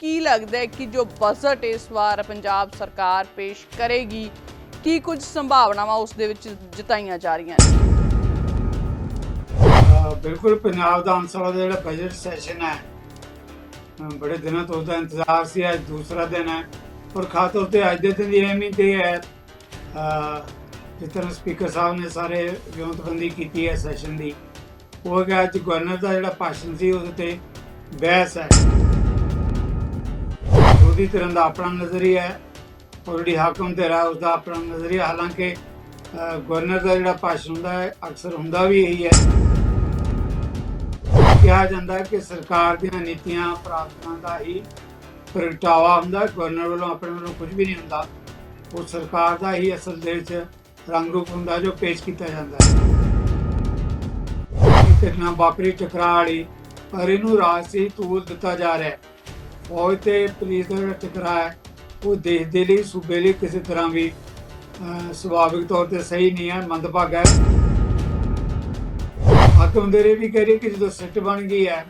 ਕੀ ਲੱਗਦਾ ਹੈ ਕਿ ਜੋ ਬਜਟ ਇਸ ਵਾਰ ਪੰਜਾਬ ਸਰਕਾਰ ਪੇਸ਼ ਕਰੇਗੀ, ਕੀ ਕੁਝ ਸੰਭਾਵਨਾਵਾਂ ਉਸ ਦੇ ਵਿੱਚ ਜਤਾਈਆਂ ਜਾ ਰਹੀਆਂ ਨੇ? ਬਿਲਕੁਲ, ਪੰਜਾਬ ਦਾ ਅੰਸਲਾ ਦਾ ਜਿਹੜਾ ਬਜਟ ਸੈਸ਼ਨ ਹੈ ਬੜੇ ਦਿਨਾਂ ਤੋਂ ਉਹਦਾ ਇੰਤਜ਼ਾਰ ਸੀ, ਅੱਜ ਦੂਸਰਾ ਦਿਨ ਹੈ। ਔਰ ਖਾਸ ਤੌਰ ਤੇ ਅੱਜ ਦੇ ਦਿਨ ਦੀ ਅਹਿਮੀਅਤ ਇਹ ਹੈ ਜਿਸ ਤਰ੍ਹਾਂ ਸਪੀਕਰ ਸਾਹਿਬ ਨੇ ਸਾਰੇ ਵਿਉਂਤਬੰਦੀ ਕੀਤੀ ਹੈ ਸੈਸ਼ਨ ਦੀ, ਉਹ ਹੈ ਅੱਜ ਗਵਰਨਰ ਦਾ ਜਿਹੜਾ ਭਾਸ਼ਣ ਸੀ ਉਹਦੇ ਤੇ ਬਹਿਸ ਹੈ। ਉਹਦੀ ਧਿਰਾਂ ਦਾ ਆਪਣਾ ਨਜ਼ਰੀਆ ਹੈ। ਔਰ ਜਿਹੜੀ ਹਾਕਮ ਧਿਰਾ ਉਸ ਦਾ ਆਪਣਾ ਨਜ਼ਰੀਆ, ਹਾਲਾਂਕਿ ਗਵਰਨਰ ਦਾ ਜਿਹੜਾ ਭਾਸ਼ਣ ਹੁੰਦਾ ਹੈ, ਅਕਸਰ ਹੁੰਦਾ ਵੀ ਇਹੀ ਹੈ। ਕਿਹਾ ਜਾਂਦਾ ਹੈ ਕਿ ਸਰਕਾਰ ਦੀਆਂ ਨੀਤੀਆਂ ਪ੍ਰਾਪਤਾਂ ਦਾ ਹੀ ਪ੍ਰਗਟਾਵਾ ਹੁੰਦਾ। ਗਵਰਨਰ ਵੱਲੋਂ ਆਪਣੇ ਵੱਲੋਂ ਕੁਝ ਵੀ ਨਹੀਂ ਹੁੰਦਾ। ਉਹ ਸਰਕਾਰ ਦਾ ਹੀ ਅਸਲ ਦੇ ਵਿੱਚ ਰੰਗ ਰੂਪ ਹੁੰਦਾ ਜੋ ਪੇਸ਼ ਕੀਤਾ ਜਾਂਦਾ ਹੈ। ਘਟਨਾ ਵਾਪਰੀ, ਟਕਰਾਅ ਵਾਲੀ, ਪਰ ਇਹਨੂੰ ਰਾਜਸੀ ਤੂਲ ਦਿੱਤਾ ਜਾ ਰਿਹਾ ਹੈ। ਫੌਜ ਤੇ ਪੁਲਿਸ ਦਾ ਜਿਹੜਾ ਟਕਰਾਅ ਹੈ ਉਹ ਦੇਸ਼ ਦੇ ਲਈ, ਸੂਬੇ ਲਈ ਕਿਸੇ ਤਰ੍ਹਾਂ ਵੀ ਸੁਭਾਵਿਕ ਤੌਰ ਤੇ ਸਹੀ ਨਹੀਂ ਹੈ, ਮੰਦਭਾਗਾ ਹੈ। ਹਾਕਮ ਦੇ ਵੀ ਕਹਿ ਰਹੀ ਕਿ ਜਦੋਂ ਸਿੱਟ ਬਣ ਗਈ ਹੈ,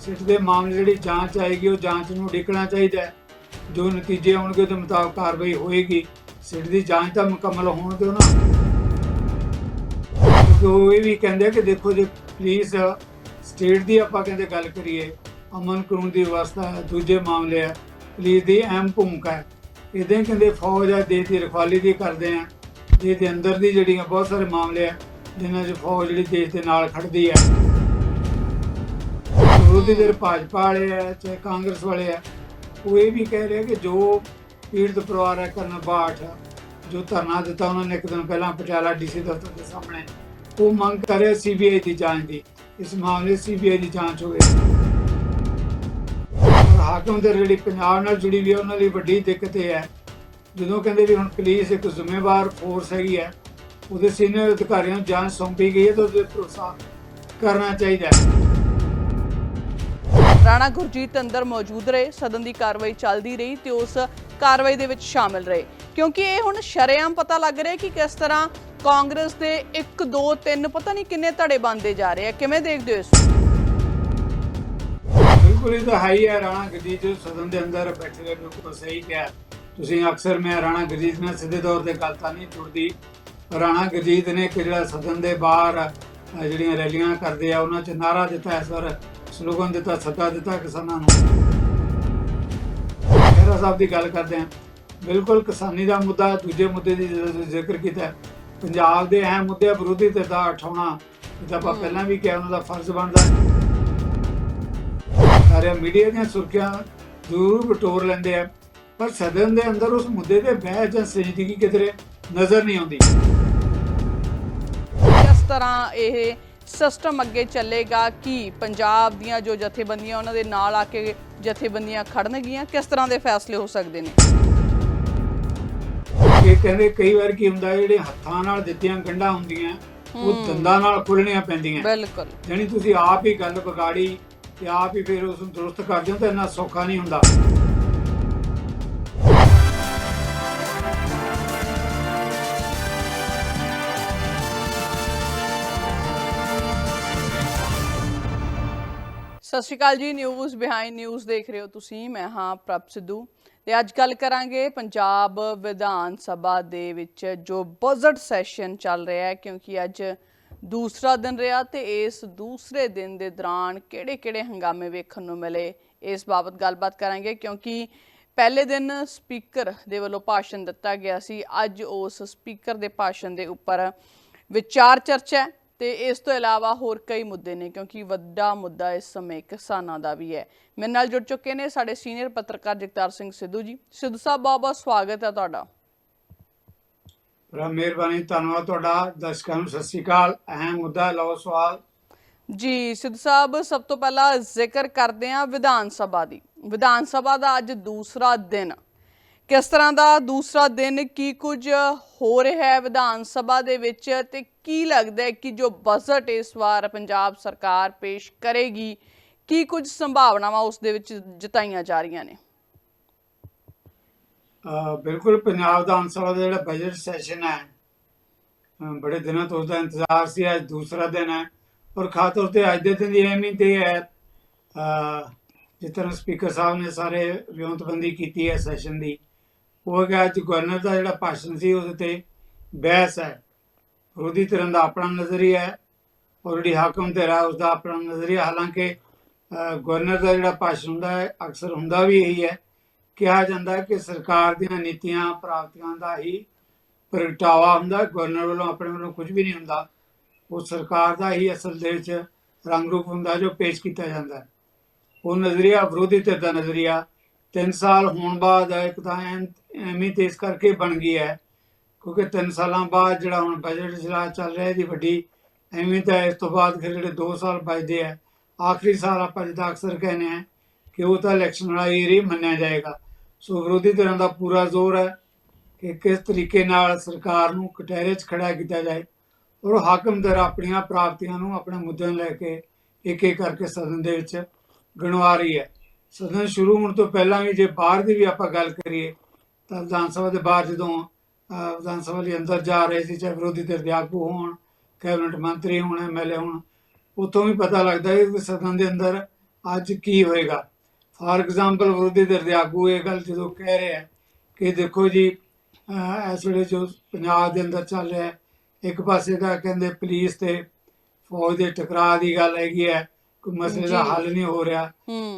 ਸਿੱਟ ਦੇ ਮਾਮਲੇ ਜਿਹੜੀ ਜਾਂਚ ਆਏਗੀ, ਉਹ ਜਾਂਚ ਨੂੰ ਡਿੱਕਣਾ ਚਾਹੀਦਾ ਜੋ ਨਤੀਜੇ ਆਉਣਗੇ, ਉਹਦੇ ਮੁਤਾਬਕ ਕਾਰਵਾਈ ਹੋਏਗੀ। ਸਿੱਟ ਦੀ ਜਾਂਚ ਤਾਂ ਮੁਕੰਮਲ ਹੋਣ ਦਿਓ ਨਾ ਕਿਉਂਕਿ ਉਹ ਇਹ ਵੀ ਕਹਿੰਦੇ ਕਿ ਦੇਖੋ ਜੇ ਪੁਲਿਸ, ਸਟੇਟ ਦੀ ਆਪਾਂ ਕਹਿੰਦੇ ਗੱਲ ਕਰੀਏ ਅਮਨ ਕਾਨੂੰਨ ਦੀ ਵਿਵਸਥਾ ਹੈ, ਦੂਜੇ ਮਾਮਲੇ ਹੈ। ਪੁਲਿਸ ਦੀ ਅਹਿਮ ਭੂਮਿਕਾ ਹੈ। ਇਦਾਂ ਹੀ ਕਹਿੰਦੇ ਫੌਜ ਹੈ, ਦੇਸ਼ ਦੀ ਰਖਵਾਲੀ ਦੀ ਕਰਦੇ ਆ। ਦੇਸ਼ ਦੇ ਅੰਦਰ ਦੀ ਜਿਹੜੀਆਂ ਬਹੁਤ ਸਾਰੇ ਮਾਮਲੇ ਆ, ਜਿਨ੍ਹਾਂ 'ਚ ਫੌਜ ਜਿਹੜੀ ਦੇਸ਼ ਦੇ ਨਾਲ ਖੜਦੀ ਹੈ। ਵਿਰੋਧੀ ਧਿਰ ਭਾਜਪਾ ਵਾਲੇ ਆ, ਚਾਹੇ ਕਾਂਗਰਸ ਵਾਲੇ ਆ, ਉਹ ਇਹ ਵੀ ਕਹਿ ਰਹੇ ਕਿ ਜੋ ਪੀੜਤ ਪਰਿਵਾਰ ਹੈ ਕਰਨ ਬਾਠ ਜੋ ਧਰਨਾ ਦਿੱਤਾ ਉਹਨਾਂ ਨੇ ਇੱਕ ਦਿਨ ਪਹਿਲਾਂ ਪਟਿਆਲਾ ਡੀਸੀ ਦਫ਼ਤਰ ਦੇ ਸਾਹਮਣੇ, ਉਹ ਮੰਗ ਕਰ ਰਿਹਾ ਸੀਬੀਆਈ ਦੀ ਜਾਂਚ ਦੀ। ਇਸ ਮਾਮਲੇ ਸੀਬੀਆਈ ਦੀ ਜਾਂਚ ਹੋਵੇ। ਹਾਕਮ ਦੇ ਜਿਹੜੀ ਪੰਜਾਬ ਨਾਲ ਜੁੜੀ ਵੀ ਉਹਨਾਂ ਲਈ ਵੱਡੀ ਦਿੱਕਤ ਇਹ ਹੈ। ਜਦੋਂ ਕਹਿੰਦੇ ਵੀ ਹੁਣ ਪੁਲਿਸ ਇੱਕ ਜ਼ਿੰਮੇਵਾਰ ਫੋਰਸ ਹੈਗੀ ਹੈ, ਉਹਦੇ ਸੀਨੀਅਰ ਅਧਿਕਾਰੀਆਂ ਨੂੰ ਜਾਂਚ ਸੌਂਪੀ ਗਈ ਹੈ ਤਾਂ ਉਹਦੇ ਭਰੋਸਾ ਕਰਨਾ ਚਾਹੀਦਾ ਹੈ। ਰਾਣਾ ਗੁਰਜੀਤ ਅੰਦਰ ਮੌਜੂਦ ਰਹੇ, ਸਦਨ ਦੀ ਕਾਰਵਾਈ ਚੱਲਦੀ ਰਹੀ ਤੇ ਉਸ ਕਾਰਵਾਈ ਦੇ ਵਿੱਚ ਸ਼ਾਮਿਲ ਰਹੇ। ਕਿਉਂਕਿ ਇਹ ਹੁਣ ਸ਼ਰੇਆਮ ਪਤਾ ਲੱਗ ਰਿਹਾ ਕਿ ਕਿਸ ਤਰ੍ਹਾਂ ਕਾਂਗਰਸ ਦੇ 1 2 3 ਪਤਾ ਨਹੀਂ ਕਿੰਨੇ ਧੜੇ ਬੰਦੇ ਜਾ ਰਹੇ ਆ। ਕਿਵੇਂ ਦੇਖਦੇ ਹੋ ਇਸ ਨੂੰ? ਬਿਲਕੁਲ ਇਹ ਤਾਂ ਹੈ ਹੀ ਰਾਣਾ ਗੁਰਜੀਤ ਜੋ ਸਦਨ ਦੇ ਅੰਦਰ ਬੈਠੇ ਰਹੇ ਬਿਲਕੁਲ ਸਹੀ ਕਿਹਾ। ਤੁਸੀਂ ਅਕਸਰ ਮੈਂ ਰਾਣਾ ਗੁਰਜੀਤ ਨਾਲ ਸਿੱਧੇ ਤੌਰ ਤੇ ਗੱਲ ਤਾਂ ਨਹੀਂ ਜੁੜਦੀ। ਰਾਣਾ ਗੁਰਜੀਤ ਨੇ ਇੱਕ ਜਿਹੜਾ ਸਦਨ ਦੇ ਬਾਹਰ ਜਿਹੜੀਆਂ ਰੈਲੀਆਂ ਕਰਦੇ ਆ ਉਹਨਾਂ 'ਚ ਨਾਰਾ ਦਿੱਤਾ ਇਸ ਵਾਰ ਸਲੋਗਨ ਦਿੱਤਾ ਸੱਦਾ ਦਿੱਤਾ ਕਿਸਾਨਾਂ ਨੂੰ। ਖਹਿਰਾ ਸਾਹਿਬ ਦੀ ਗੱਲ ਕਰਦੇ ਆ। ਬਿਲਕੁਲ ਕਿਸਾਨੀ ਦਾ ਮੁੱਦਾ ਦੂਜੇ ਮੁੱਦੇ ਦੀ ਜ਼ਿਕਰ ਕੀਤਾ ਪੰਜਾਬ ਦੇ ਅਹਿਮ ਮੁੱਦੇ ਵਿਰੋਧੀ ਧਿਰ ਦਾ ਉਠਾਉਣਾ ਜਿੱਦਾਂ ਆਪਾਂ। ਪਹਿਲਾਂ ਵੀ ਕਿਹਾ ਉਹਨਾਂ ਦਾ ਫਰਜ਼ ਬਣਦਾ। ਹੈ ਸਾਰੇ ਮੀਡੀਆ ਦੀਆਂ ਸੁਰਖੀਆਂ ਜ਼ਰੂਰ ਬਟੋਰ ਲੈਂਦੇ ਆ। ਪਰ ਸਦਨ ਦੇ ਅੰਦਰ ਉਸ ਮੁੱਦੇ ਤੇ ਬਹਿਸ ਜਾਂ ਸੰਜੀਦਗੀ ਕਿਧਰੇ ਨਜ਼ਰ ਨਹੀਂ ਆਉਂਦੀ। ਕਿਸ ਤਰ੍ਹਾਂ ਇਹ ਸਿਸਟਮ ਅੱਗੇ ਚੱਲੇਗਾ? ਕਿ ਪੰਜਾਬ ਦੀਆਂ ਜੋ ਜਥੇਬੰਦੀਆਂ ਉਹਨਾਂ ਦੇ ਨਾਲ ਆ ਕੇ ਜਥੇਬੰਦੀਆਂ ਖੜਨਗੀਆਂ? ਕਿਸ ਤਰ੍ਹਾਂ ਦੇ ਫੈਸਲੇ ਹੋ ਸਕਦੇ ਨੇ? ਇਹ ਕਹਿੰਦੇ ਕਈ ਵਾਰ ਕੀ ਹੁੰਦਾ ਜਿਹੜੇ ਹੱਥਾਂ ਨਾਲ ਦਿੱਤੀਆਂ ਗੰਢਾਂ ਹੁੰਦੀਆਂ ਉਹ। ਦੰਦਾਂ ਨਾਲ ਖੁੱਲਣੀਆਂ ਪੈਂਦੀਆਂ। ਬਿਲਕੁਲ। ਜਾਣੀ ਤੁਸੀਂ ਆਪ ਹੀ ਗੱਲ ਵਿਗਾੜੀ ਤੇ ਆਪ ਹੀ ਫਿਰ ਉਸ ਨੂੰ ਦਰੁਸਤ ਕਰਦੇ ਹੋ ਤਾਂ ਇੰਨਾ ਸੌਖਾ ਨਹੀਂ ਹੁੰਦਾ। ਸਤਿ ਸ਼੍ਰੀ ਅਕਾਲ ਜੀ ਨਿਊਜ਼ ਬਿਹਾਈਂਡ ਨਿਊਜ਼ ਦੇਖ ਰਹੇ ਹੋ ਤੁਸੀਂ, ਮੈਂ ਹਾਂ ਪ੍ਰਭ ਸਿੱਧੂ। ਤੇ ਅੱਜ ਗੱਲ ਕਰਾਂਗੇ ਪੰਜਾਬ ਵਿਧਾਨ ਸਭਾ ਦੇ ਵਿੱਚ ਜੋ ਬਜਟ ਸੈਸ਼ਨ ਚੱਲ ਰਿਹਾ ਹੈ, ਕਿਉਂਕਿ ਅੱਜ ਦੂਸਰਾ ਦਿਨ ਰਿਹਾ ਤੇ ਇਸ ਦੂਸਰੇ ਦਿਨ ਦੇ ਦੌਰਾਨ ਕਿਹੜੇ-ਕਿਹੜੇ ਹੰਗਾਮੇ ਵੇਖਣ ਨੂੰ ਮਿਲੇ? ਇਸ ਬਾਬਤ ਗੱਲਬਾਤ ਕਰਾਂਗੇ ਕਿਉਂਕਿ ਪਹਿਲੇ ਦਿਨ ਸਪੀਕਰ ਦੇ ਵੱਲੋਂ ਭਾਸ਼ਣ ਦਿੱਤਾ ਗਿਆ ਸੀ। ਅੱਜ ਉਸ ਸਪੀਕਰ ਦੇ ਭਾਸ਼ਣ ਦੇ ਉੱਪਰ ਵਿਚਾਰ ਚਰਚਾ ਹੈ ਤੇ ਇਸ ਤੋਂ ਇਲਾਵਾ ਹੋਰ ਕਈ ਮੁੱਦੇ ਨੇ ਕਿਉਂਕਿ ਵੱਡਾ ਮੁੱਦਾ ਇਸ ਸਮੇਂ ਕਿਸਾਨਾਂ ਦਾ ਵੀ ਹੈ। ਮੇਰੇ ਨਾਲ ਜੁੜ ਚੁੱਕੇ ਨੇ ਸਾਡੇ ਸੀਨੀਅਰ ਪੱਤਰਕਾਰ ਜਗਤਾਰ ਸਿੰਘ ਸਿੱਧੂ ਜੀ। ਸਿੱਧੂ ਸਾਹਿਬ ਬਹੁਤ ਬਹੁਤ ਸਵਾਗਤ ਹੈ ਤੁਹਾਡਾ। ਬੜਾ ਮਿਹਰਬਾਨੀ, ਧੰਨਵਾਦ ਤੁਹਾਡਾ। ਦਰਸ਼ਕਾਂ ਨੂੰ ਸਤਿ ਸ਼੍ਰੀ ਅਕਾਲ। ਅਹਿਮ ਮੁੱਦਾ ਲਓ ਸਵਾਲ। ਜੀ, ਸਿੱਧੂ ਸਾਹਿਬ, ਸਭ ਤੋਂ ਪਹਿਲਾਂ ਜ਼ਿਕਰ ਕਰਦੇ ਹਾਂ ਵਿਧਾਨ ਸਭਾ ਦੀ। ਵਿਧਾਨ ਸਭਾ ਦਾ ਅੱਜ ਦੂਸਰਾ ਦਿਨ। ਕਿਸ ਤਰ੍ਹਾਂ ਦਾ ਦੂਸਰਾ ਦਿਨ, ਕੀ ਕੁਝ ਹੋ ਰਿਹਾ ਹੈ ਵਿਧਾਨ ਸਭਾ ਦੇ ਵਿੱਚ ਤੇ ਕੀ ਲੱਗਦਾ ਹੈ ਕਿ ਜੋ ਬਜਟ ਇਸ ਵਾਰ ਪੰਜਾਬ ਸਰਕਾਰ ਪੇਸ਼ ਕਰੇਗੀ, ਕੀ ਕੁਝ ਸੰਭਾਵਨਾਵਾਂ ਉਸ ਦੇ ਵਿੱਚ ਜਤਾਈਆਂ ਜਾ ਰਹੀਆਂ ਨੇ? ਬਿਲਕੁਲ ਪੰਜਾਬ ਦਾ ਅੰਸਲਾ ਦਾ ਜਿਹੜਾ ਬਜਟ ਸੈਸ਼ਨ ਹੈ ਬੜੇ ਦਿਨਾਂ ਤੋਂ ਉਹਦਾ ਇੰਤਜ਼ਾਰ ਸੀ, ਅੱਜ ਦੂਸਰਾ ਦਿਨ ਹੈ। ਔਰ ਖਾਸ ਤੌਰ ਤੇ ਅੱਜ ਦੇ ਦਿਨ ਦੀ ਅਹਿਮੀਅਤ ਇਹ ਹੈ ਜਿਸ ਤਰ੍ਹਾਂ ਸਪੀਕਰ ਸਾਹਿਬ ਨੇ ਸਾਰੇ ਵਿਉਂਤਬੰਦੀ ਕੀਤੀ ਹੈ ਸੈਸ਼ਨ ਦੀ, ਉਹ ਹੈਗਾ ਅੱਜ ਗਵਰਨਰ ਦਾ ਜਿਹੜਾ ਭਾਸ਼ਣ ਸੀ, ਉਹਦੇ ਤੇ ਬਹਿਸ ਹੈ। ਵਿਰੋਧੀ ਧਿਰਾਂ ਦਾ ਆਪਣਾ ਨਜ਼ਰੀਆ ਹੈ ਔਰ ਜਿਹੜੀ ਹਾਕਮ ਧਿਰ ਹੈ ਉਸ ਦਾ ਆਪਣਾ ਨਜ਼ਰੀਆ। ਹਾਲਾਂਕਿ ਗਵਰਨਰ ਦਾ ਜਿਹੜਾ ਭਾਸ਼ਣ ਹੁੰਦਾ ਹੈ, ਅਕਸਰ ਹੁੰਦਾ ਵੀ ਇਹੀ ਹੈ ਕਿਹਾ ਜਾਂਦਾ ਹੈ ਕਿ ਸਰਕਾਰ ਦੀਆਂ ਨੀਤੀਆਂ, ਪ੍ਰਾਪਤੀਆਂ ਦਾ ਹੀ ਪ੍ਰਗਟਾਵਾ ਹੁੰਦਾ ਗਵਰਨਰ ਵੱਲੋਂ ਆਪਣੇ ਵੱਲੋਂ ਕੁਝ ਵੀ ਨਹੀਂ ਹੁੰਦਾ। ਉਹ ਸਰਕਾਰ ਦਾ ਹੀ ਅਸਲ ਦੇ ਵਿੱਚ ਰੰਗ ਰੂਪ ਹੁੰਦਾ ਜੋ ਪੇਸ਼ ਕੀਤਾ ਜਾਂਦਾ ਹੈ। ਉਹ ਨਜ਼ਰੀਆ ਵਿਰੋਧੀ ਧਿਰ ਦਾ ਨਜ਼ਰੀਆ। 3 ਸਾਲ ਹੋਣ ਬਾਅਦ ਇੱਕ ਤਾਂ ਐਨ- ਐਵੇਂ ਤੇ ਇਸ ਕਰਕੇ ਬਣ ਗਈ ਹੈ, ਕਿਉਂਕਿ 3 ਸਾਲਾਂ ਬਾਅਦ ਜਿਹੜਾ ਹੁਣ ਬਜਟ ਜਿਹੜਾ ਚੱਲ ਰਿਹਾ ਇਹਦੀ ਵੱਡੀ, ਐਵੇਂ ਤਾਂ ਇਸ ਤੋਂ ਬਾਅਦ ਫਿਰ ਜਿਹੜੇ 2 ਸਾਲ ਬਚਦੇ ਆ ਆਖਰੀ ਸਾਲ ਆਪਾਂ ਜਿੱਦਾਂ ਅਕਸਰ ਕਹਿੰਦੇ ਆ ਕਿ ਉਹ ਤਾਂ ਇਲੈਕਸ਼ਨ ਵਾਲਾ ਏਰੀਆ ਹੀ ਮੰਨਿਆ ਜਾਏਗਾ। ਸੋ ਵਿਰੋਧੀ ਧਿਰਾਂ ਦਾ ਪੂਰਾ ਜ਼ੋਰ ਹੈ ਕਿ ਕਿਸ ਤਰੀਕੇ ਨਾਲ ਸਰਕਾਰ ਨੂੰ ਕਟਹਿਰੇ 'ਚ ਖੜਾ ਕੀਤਾ ਜਾਏ ਔਰ ਹਾਕਮ ਦਰ ਆਪਣੀਆਂ ਪ੍ਰਾਪਤੀਆਂ ਨੂੰ ਆਪਣੇ ਮੁੱਦਿਆਂ ਨੂੰ ਲੈ ਕੇ ਇੱਕ ਇੱਕ ਕਰਕੇ ਸਦਨ ਦੇ ਵਿੱਚ ਗਣਵਾ ਰਹੀ ਹੈ। ਸਦਨ ਸ਼ੁਰੂ ਹੋਣ ਤੋਂ ਪਹਿਲਾਂ ਵੀ ਜੇ ਬਾਹਰ ਦੀ ਵੀ ਆਪਾਂ ਗੱਲ ਕਰੀਏ ਤਾਂ ਵਿਧਾਨ ਸਭਾ ਦੇ ਬਾਹਰ ਜਦੋਂ ਵਿਧਾਨ ਸਭਾ ਦੇ ਅੰਦਰ ਜਾ ਰਹੇ ਸੀ, ਚਾਹੇ ਵਿਰੋਧੀ ਧਿਰ ਦੇ ਆਗੂ ਹੋਣ, ਕੈਬਨਿਟ ਮੰਤਰੀ ਹੋਣ ਐਮਐਲਏ ਹੋਣ ਉਤੋਂ ਵੀ ਪਤਾ ਲੱਗਦਾ ਹੈ ਕਿ ਸਦਨ ਦੇ ਅੰਦਰ ਅੱਜ ਕੀ ਹੋਏਗਾ। ਫਾਰ ਐਗਜ਼ਾਮਪਲ ਵਿਰੋਧੀ ਧਿਰ ਦੇ ਆਗੂ ਇਹ ਗੱਲ ਜਦੋਂ ਕਹਿ ਰਹੇ ਹੈ ਕਿ ਦੇਖੋ ਜੀ ਇਸ ਵੇਲੇ ਜੋ ਪੰਜਾਬ ਦੇ ਅੰਦਰ ਚੱਲ ਰਿਹਾ ਹੈ ਇੱਕ ਪਾਸੇ ਦਾ ਕਹਿੰਦੇ ਪੁਲਿਸ ਤੇ ਫੌਜ ਦੇ ਟਕਰਾਅ ਦੀ ਗੱਲ ਹੈਗੀ ਹੈ ਕੋਈ ਮਸਲੇ ਦਾ। ਹੱਲ ਨਹੀਂ ਹੋ ਰਿਹਾ।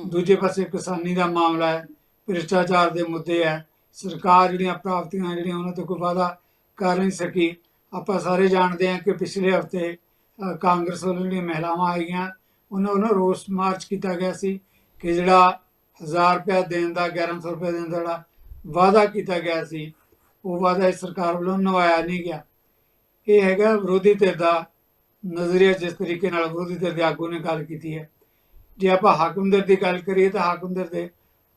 ਦੂਜੇ ਪਾਸੇ ਕਿਸਾਨੀ ਦਾ ਮਾਮਲਾ ਹੈ ਭ੍ਰਿਸ਼ਟਾਚਾਰ ਦੇ ਮੁੱਦੇ ਹੈ ਸਰਕਾਰ ਜਿਹੜੀਆਂ ਪ੍ਰਾਪਤੀਆਂ ਜਿਹੜੀਆਂ ਉਹਨਾਂ ਤੋਂ ਕੋਈ ਵਾਅਦਾ ਕਰ ਨਹੀਂ ਸਕੀ। ਆਪਾਂ ਸਾਰੇ ਜਾਣਦੇ ਹਾਂ ਕਿ ਪਿਛਲੇ ਹਫ਼ਤੇ ਕਾਂਗਰਸ ਵੱਲੋਂ ਜਿਹੜੀਆਂ ਮਹਿਲਾਵਾਂ ਆਈਆਂ ਉਹਨਾਂ ਵੱਲੋਂ ਰੋਸ ਮਾਰਚ ਕੀਤਾ ਗਿਆ ਸੀ ਕਿ ਜਿਹੜਾ 1000 ਰੁਪਏ ਦੇਣ ਦਾ 1100 ਰੁਪਏ ਦੇਣ ਦਾ ਜਿਹੜਾ ਵਾਅਦਾ ਕੀਤਾ ਗਿਆ ਸੀ, ਉਹ ਵਾਅਦਾ ਇਸ ਸਰਕਾਰ ਵੱਲੋਂ ਨਿਭਾਇਆ ਨਹੀਂ ਗਿਆ। ਇਹ ਹੈਗਾ ਵਿਰੋਧੀ ਧਿਰ ਦਾ ਨਜ਼ਰੀਆ, ਜਿਸ ਤਰੀਕੇ ਨਾਲ ਵਿਰੋਧੀ ਧਿਰ ਦੇ ਆਗੂ ਨੇ ਗੱਲ ਕੀਤੀ ਹੈ। ਜੇ ਆਪਾਂ ਹਾਕਮਦਰ ਦੀ ਗੱਲ ਕਰੀਏ ਤਾਂ ਹਾਕਮਦਰ ਦੇ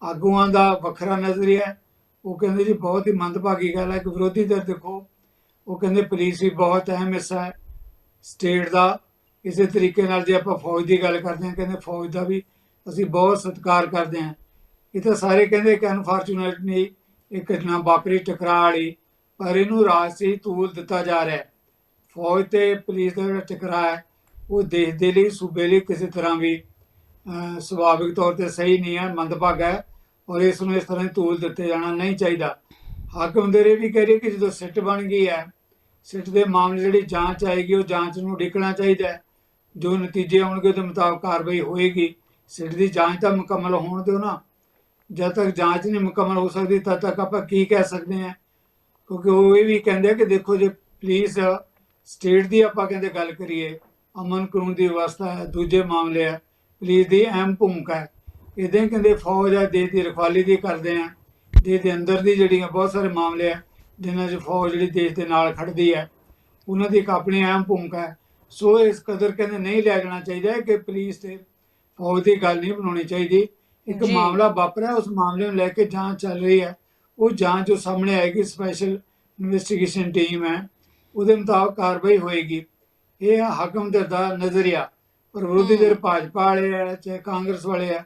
ਆਗੂਆਂ ਦਾ ਵੱਖਰਾ ਨਜ਼ਰੀਆ ਹੈ। ਉਹ ਕਹਿੰਦੇ ਜੀ ਬਹੁਤ ਹੀ ਮੰਦਭਾਗੀ ਗੱਲ ਹੈ ਕਿ ਵਿਰੋਧੀ ਧਿਰ ਦੇਖੋ, ਉਹ ਕਹਿੰਦੇ ਪੁਲਿਸ ਵੀ ਬਹੁਤ ਅਹਿਮ ਹਿੱਸਾ ਹੈ। ਸਟੇਟ ਦਾ ਇਸੇ ਤਰੀਕੇ ਨਾਲ ਜੇ ਆਪਾਂ ਫੌਜ ਦੀ ਗੱਲ ਕਰਦੇ ਹਾਂ, ਕਹਿੰਦੇ ਫੌਜ ਦਾ ਵੀ ਅਸੀਂ ਬਹੁਤ ਸਤਿਕਾਰ ਕਰਦੇ ਹਾਂ। ਇਹ ਤਾਂ ਸਾਰੇ ਕਹਿੰਦੇ ਕਿ ਅਨਫੋਰਚੂਨੇਟਲੀ ਇਹ ਘਟਨਾ ਵਾਪਰੀ ਟਕਰਾਅ ਵਾਲੀ, ਪਰ ਇਹਨੂੰ ਰਾਜਸੀ ਤੂਲ ਦਿੱਤਾ ਜਾ ਰਿਹਾ ਹੈ। ਫੌਜ ਤੇ ਪੁਲਿਸ ਦਾ ਜਿਹੜਾ ਟਕਰਾਅ ਹੈ, ਉਹ ਦੇਸ਼ ਦੇ ਲਈ, ਸੂਬੇ ਲਈ ਕਿਸੇ ਤਰ੍ਹਾਂ ਵੀ ਸੁਭਾਵਿਕ ਤੌਰ ਤੇ ਸਹੀ ਨਹੀਂ ਹੈ, ਮੰਦਭਾਗਾ ਹੈ ਔਰ ਇਸ ਨੂੰ ਇਸ ਤਰ੍ਹਾਂ ਹੀ ਤੂਲ ਦਿੱਤੇ ਜਾਣਾ ਨਹੀਂ ਚਾਹੀਦਾ। ਹਾਕਮ ਦੇਰੇ ਵੀ ਕਹਿ ਰਹੇ ਕਿ ਜਦੋਂ ਸਿੱਟ ਬਣ ਗਈ ਹੈ, ਸਿੱਟ ਦੇ ਮਾਮਲੇ ਜਿਹੜੀ ਜਾਂਚ ਆਏਗੀ, ਉਹ ਜਾਂਚ ਨੂੰ ਡਿੱਕਣਾ ਚਾਹੀਦਾ ਜੋ ਨਤੀਜੇ ਆਉਣਗੇ ਉਹਦੇ ਮੁਤਾਬਕ ਕਾਰਵਾਈ ਹੋਏਗੀ। ਸਿੱਟ ਦੀ ਜਾਂਚ ਤਾਂ ਮੁਕੰਮਲ ਹੋਣ ਦਿਓ ਨਾ। ਜਦ ਤੱਕ ਜਾਂਚ ਨਹੀਂ ਮੁਕੰਮਲ ਹੋ ਸਕਦੀ, ਤਦ ਤੱਕ ਆਪਾਂ ਕੀ ਕਹਿ ਸਕਦੇ ਹਾਂ? ਕਿਉਂਕਿ ਉਹ ਇਹ ਵੀ ਕਹਿੰਦੇ ਕਿ ਦੇਖੋ ਜੇ ਪੁਲਿਸ ਸਟੇਟ ਦੀ ਆਪਾਂ ਕਹਿੰਦੇ ਗੱਲ ਕਰੀਏ, ਅਮਨ ਕਾਨੂੰਨ ਦੀ ਵਿਵਸਥਾ ਹੈ, ਦੂਜੇ ਮਾਮਲੇ ਹੈ ਪੁਲਿਸ ਦੀ ਅਹਿਮ ਭੂਮਿਕਾ ਹੈ। ਇਦਾਂ ਹੀ ਕਹਿੰਦੇ ਫੌਜ ਆ, ਦੇਸ਼ ਦੀ ਰਖਵਾਲੀ ਦੀ ਕਰਦੇ ਆ। ਦੇਸ਼ ਦੇ ਅੰਦਰ ਦੀ ਜਿਹੜੀਆਂ ਬਹੁਤ ਸਾਰੇ ਮਾਮਲੇ ਆ, ਜਿਨ੍ਹਾਂ 'ਚ ਫੌਜ ਜਿਹੜੀ ਦੇਸ਼ ਦੇ ਨਾਲ ਖੜਦੀ ਹੈ, ਉਹਨਾਂ ਦੀ ਇੱਕ ਆਪਣੀ ਅਹਿਮ ਭੂਮਿਕਾ ਹੈ। ਸੋ ਇਸ ਕਦਰ ਕਹਿੰਦੇ ਨਹੀਂ ਲੈ ਜਾਣਾ ਚਾਹੀਦਾ ਕਿ ਪੁਲਿਸ ਤੇ ਫੌਜ ਦੀ ਗੱਲ ਨਹੀਂ ਬਣਾਉਣੀ ਚਾਹੀਦੀ। ਇੱਕ ਜੀ। ਮਾਮਲਾ ਵਾਪਰਿਆ ਉਸ ਮਾਮਲੇ ਨੂੰ ਲੈ ਕੇ ਜਾਂਚ ਚੱਲ ਰਹੀ ਹੈ। ਉਹ ਜਾਂਚ ਜੋ ਸਾਹਮਣੇ ਆਏਗੀ ਸਪੈਸ਼ਲ ਇਨਵੈਸਟੀਗੇਸ਼ਨ ਟੀਮ ਹੈ। ਉਹਦੇ ਮੁਤਾਬਕ ਕਾਰਵਾਈ ਹੋਏਗੀ। ਇਹ ਹੈ ਹਾਕਮ ਦਰ ਦਾ ਨਜ਼ਰੀਆ ਪਰ ਵਿਰੋਧੀ ਧਿਰ ਭਾਜਪਾ ਵਾਲੇ ਆ ਚਾਹੇ ਕਾਂਗਰਸ ਵਾਲੇ ਆ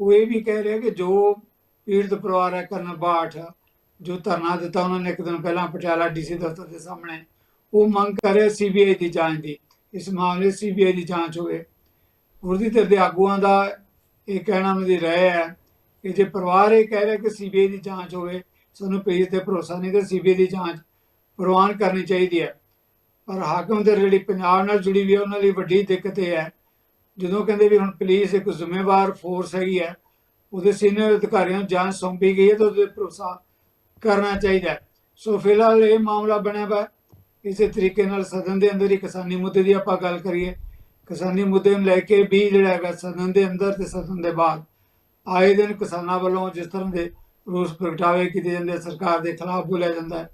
ਉਹ ਇਹ ਵੀ ਕਹਿ ਰਹੇ ਕਿ ਜੋ ਪੀੜਤ ਪਰਿਵਾਰ ਹੈ ਕਰਨ ਬਾਠ ਜੋ ਧਰਨਾ ਦਿੱਤਾ ਉਹਨਾਂ ਨੇ ਇੱਕ ਦਿਨ ਪਹਿਲਾਂ ਪਟਿਆਲਾ ਡੀਸੀ ਦਫ਼ਤਰ ਦੇ ਸਾਹਮਣੇ ਉਹ ਮੰਗ ਕਰ ਰਹੇ ਸੀਬੀਆਈ ਦੀ ਜਾਂਚ ਦੀ। ਇਸ ਮਾਮਲੇ ਸੀਬੀਆਈ ਦੀ ਜਾਂਚ ਹੋਵੇ। ਵਿਰੋਧੀ ਧਿਰ ਦੇ ਆਗੂਆਂ ਦਾ ਇਹ ਕਹਿਣਾ ਉਹਨਾਂ ਦੀ ਰਾਏ ਹੈ ਕਿ ਜੇ ਪਰਿਵਾਰ ਇਹ ਕਹਿ ਰਿਹਾ ਕਿ ਸੀਬੀਆਈ ਦੀ ਜਾਂਚ ਹੋਵੇ, ਸਾਨੂੰ ਪੁਲਿਸ ਤੇ ਭਰੋਸਾ ਨਹੀਂ ਤੇ ਸੀਬੀਆਈ ਦੀ ਜਾਂਚ ਪ੍ਰਵਾਨ ਕਰਨੀ ਚਾਹੀਦੀ ਹੈ। ਪਰ ਹਾਕਮ ਦਰ ਜਿਹੜੀ ਪੰਜਾਬ ਨਾਲ ਜੁੜੀ ਵੀ ਹੈ, ਉਹਨਾਂ ਲਈ ਵੱਡੀ ਦਿੱਕਤ ਇਹ ਹੈ। ਜਦੋਂ ਕਹਿੰਦੇ ਵੀ ਹੁਣ ਪੁਲਿਸ ਇੱਕ ਜ਼ਿੰਮੇਵਾਰ ਫੋਰਸ ਹੈਗੀ ਹੈ, ਉਹਦੇ ਸੀਨੀਅਰ ਅਧਿਕਾਰੀਆਂ ਨੂੰ ਜਾਂਚ ਸੌਂਪੀ ਗਈ ਹੈ ਤਾਂ ਉਹਦੇ ਭਰੋਸਾ ਕਰਨਾ ਚਾਹੀਦਾ ਸੋ ਫਿਲਹਾਲ ਇਹ ਮਾਮਲਾ ਬਣਿਆ ਵਾ। ਇਸੇ ਤਰੀਕੇ ਨਾਲ ਸਦਨ ਦੇ ਅੰਦਰ ਹੀ ਕਿਸਾਨੀ ਮੁੱਦੇ ਦੀ ਆਪਾਂ ਗੱਲ ਕਰੀਏ। ਕਿਸਾਨੀ ਮੁੱਦੇ ਨੂੰ ਲੈ ਕੇ ਵੀ ਜਿਹੜਾ ਹੈਗਾ ਸਦਨ ਦੇ ਅੰਦਰ ਤੇ ਸਦਨ ਦੇ ਬਾਹਰ ਆਏ ਦਿਨ ਕਿਸਾਨਾਂ ਵੱਲੋਂ ਜਿਸ ਤਰ੍ਹਾਂ ਦੇ ਰੋਸ ਪ੍ਰਗਟਾਵੇ ਕੀਤੇ ਜਾਂਦੇ ਆ, ਸਰਕਾਰ ਦੇ ਖਿਲਾਫ ਬੋਲਿਆ ਜਾਂਦਾ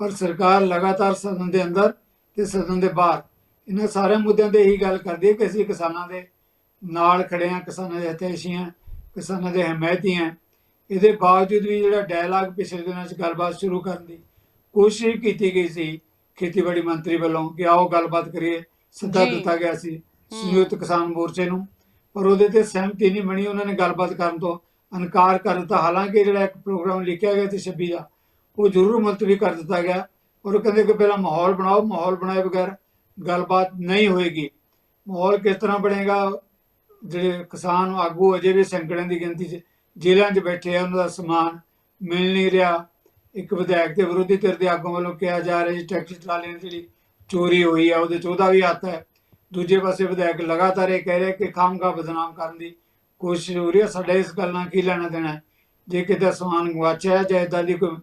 ਪਰ ਸਰਕਾਰ ਲਗਾਤਾਰ ਸਦਨ ਦੇ ਅੰਦਰ ਤੇ ਸਦਨ ਦੇ ਬਾਹਰ ਇਹਨਾਂ ਸਾਰੇ ਮੁੱਦਿਆਂ ਤੇ ਇਹੀ ਗੱਲ ਕਰਦੀ ਹੈ ਕਿ ਅਸੀਂ ਕਿਸਾਨਾਂ ਦੇ ਨਾਲ ਖੜੇ ਹਾਂ ਕਿਸਾਨਾਂ ਦੇ ਹਿਤੈਸ਼ੀ ਹਾਂ ਕਿਸਾਨਾਂ ਦੇ ਹਮਾਇਤੀ ਹਾਂ। ਇਹਦੇ ਬਾਵਜੂਦ ਵੀ ਜਿਹੜਾ ਡਾਇਲਾਗ ਪਿਛਲੇ ਦਿਨਾਂ 'ਚ ਗੱਲਬਾਤ ਸ਼ੁਰੂ ਕਰਨ ਦੀ ਕੋਸ਼ਿਸ਼ ਕੀਤੀ ਗਈ ਸੀ ਖੇਤੀਬਾੜੀ ਮੰਤਰੀ ਵੱਲੋਂ ਕਿ ਆਓ ਗੱਲਬਾਤ ਕਰੀਏ ਸੱਦਾ। ਦਿੱਤਾ ਗਿਆ ਸੀ। ਸੰਯੁਕਤ ਕਿਸਾਨ ਮੋਰਚੇ ਨੂੰ, ਪਰ ਉਹਦੇ ਤੇ ਸਹਿਮਤੀ ਨਹੀਂ ਬਣੀ, ਉਹਨਾਂ ਨੇ ਗੱਲਬਾਤ ਕਰਨ ਤੋਂ ਇਨਕਾਰ ਕਰ ਦਿੱਤਾ। ਹਾਲਾਂਕਿ ਜਿਹੜਾ ਇੱਕ ਪ੍ਰੋਗਰਾਮ ਲਿਖਿਆ ਗਿਆ ਸੀ 26 ਦਾ, ਉਹ ਜ਼ਰੂਰ ਮੁਲਤਵੀ ਕਰ ਦਿੱਤਾ ਗਿਆ ਔਰ ਕਹਿੰਦੇ ਕਿ ਪਹਿਲਾਂ ਮਾਹੌਲ ਬਣਾਓ, ਮਾਹੌਲ ਬਣਾਏ ਬਗੈਰ ਗੱਲਬਾਤ ਨਹੀਂ ਹੋਏਗੀ। ਮਾਹੌਲ ਕਿਸ ਤਰ੍ਹਾਂ ਬਣੇਗਾ? ਜਿਹੜੇ ਕਿਸਾਨ ਆਗੂ ਅਜੇ ਵੀ ਸੈਂਕੜਿਆਂ ਦੀ ਗਿਣਤੀ 'ਚ, ਜੇਲ੍ਹਾਂ 'ਚ ਬੈਠੇ ਆ, ਉਹਨਾਂ ਦਾ ਸਮਾਨ ਮਿਲ ਨਹੀਂ ਰਿਹਾ। ਇੱਕ ਵਿਧਾਇਕ ਤੇ ਵਿਰੋਧੀ ਧਿਰ ਦੇ ਆਗੂ ਵੱਲੋਂ ਕਿਹਾ ਜਾ ਰਿਹਾ ਜੀ ਟੈਕਸੀ ਟਰਾਲੀਆਂ ਦੀ ਜਿਹੜੀ ਚੋਰੀ ਹੋਈ ਆ, ਉਹਦੇ 'ਚ ਉਹਦਾ ਵੀ ਹੱਥ ਹੈ। ਦੂਜੇ ਪਾਸੇ ਵਿਧਾਇਕ ਲਗਾਤਾਰ ਇਹ ਕਹਿ ਰਿਹਾ ਕਿ ਖਾਮਖਾ ਬਦਨਾਮ ਕਰਨ ਦੀ ਕੋਸ਼ਿਸ਼ ਹੋ ਰਹੀ ਹੈ। ਸਾਡਾ ਇਸ ਗੱਲ ਨਾਲ ਕੀ ਲੈਣਾ ਦੇਣਾ ਜੇ ਕਿਤੇ ਸਮਾਨ ਗਵਾਚਿਆ ਜਾਂ ਏਦਾਂ ਦੀ ਕੋਈ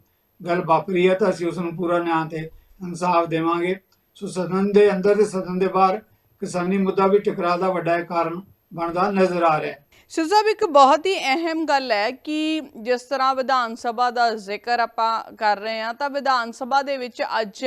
ਗੱਲ ਵਾਪਰੀ ਹੈ ਤਾਂ ਅਸੀਂ ਉਸ ਨੂੰ ਪੂਰਾ ਨਿਆਂ ਤੇ ਇਨਸਾਫ ਦੇਵਾਂਗੇ। ਸੋ ਸਦਨ ਦੇ ਅੰਦਰ ਤੇ ਸਦਨ ਦੇ ਬਾਹਰ ਕਿਸਾਨੀ ਮੁੱਦਾ ਵੀ ਟਕਰਾਅ ਦਾ ਵੱਡਾ ਕਾਰਨ ਬਣਦਾ ਨਜ਼ਰ ਆ ਰਿਹਾ ਹੈ। ਸਿਰ ਇੱਕ ਬਹੁਤ ਹੀ ਅਹਿਮ ਗੱਲ ਹੈ ਕਿ ਜਿਸ ਤਰ੍ਹਾਂ ਵਿਧਾਨ ਸਭਾ ਦਾ ਜ਼ਿਕਰ ਆਪਾਂ ਕਰ ਰਹੇ ਹਾਂ, ਤਾਂ ਵਿਧਾਨ ਸਭਾ ਦੇ ਵਿੱਚ ਅੱਜ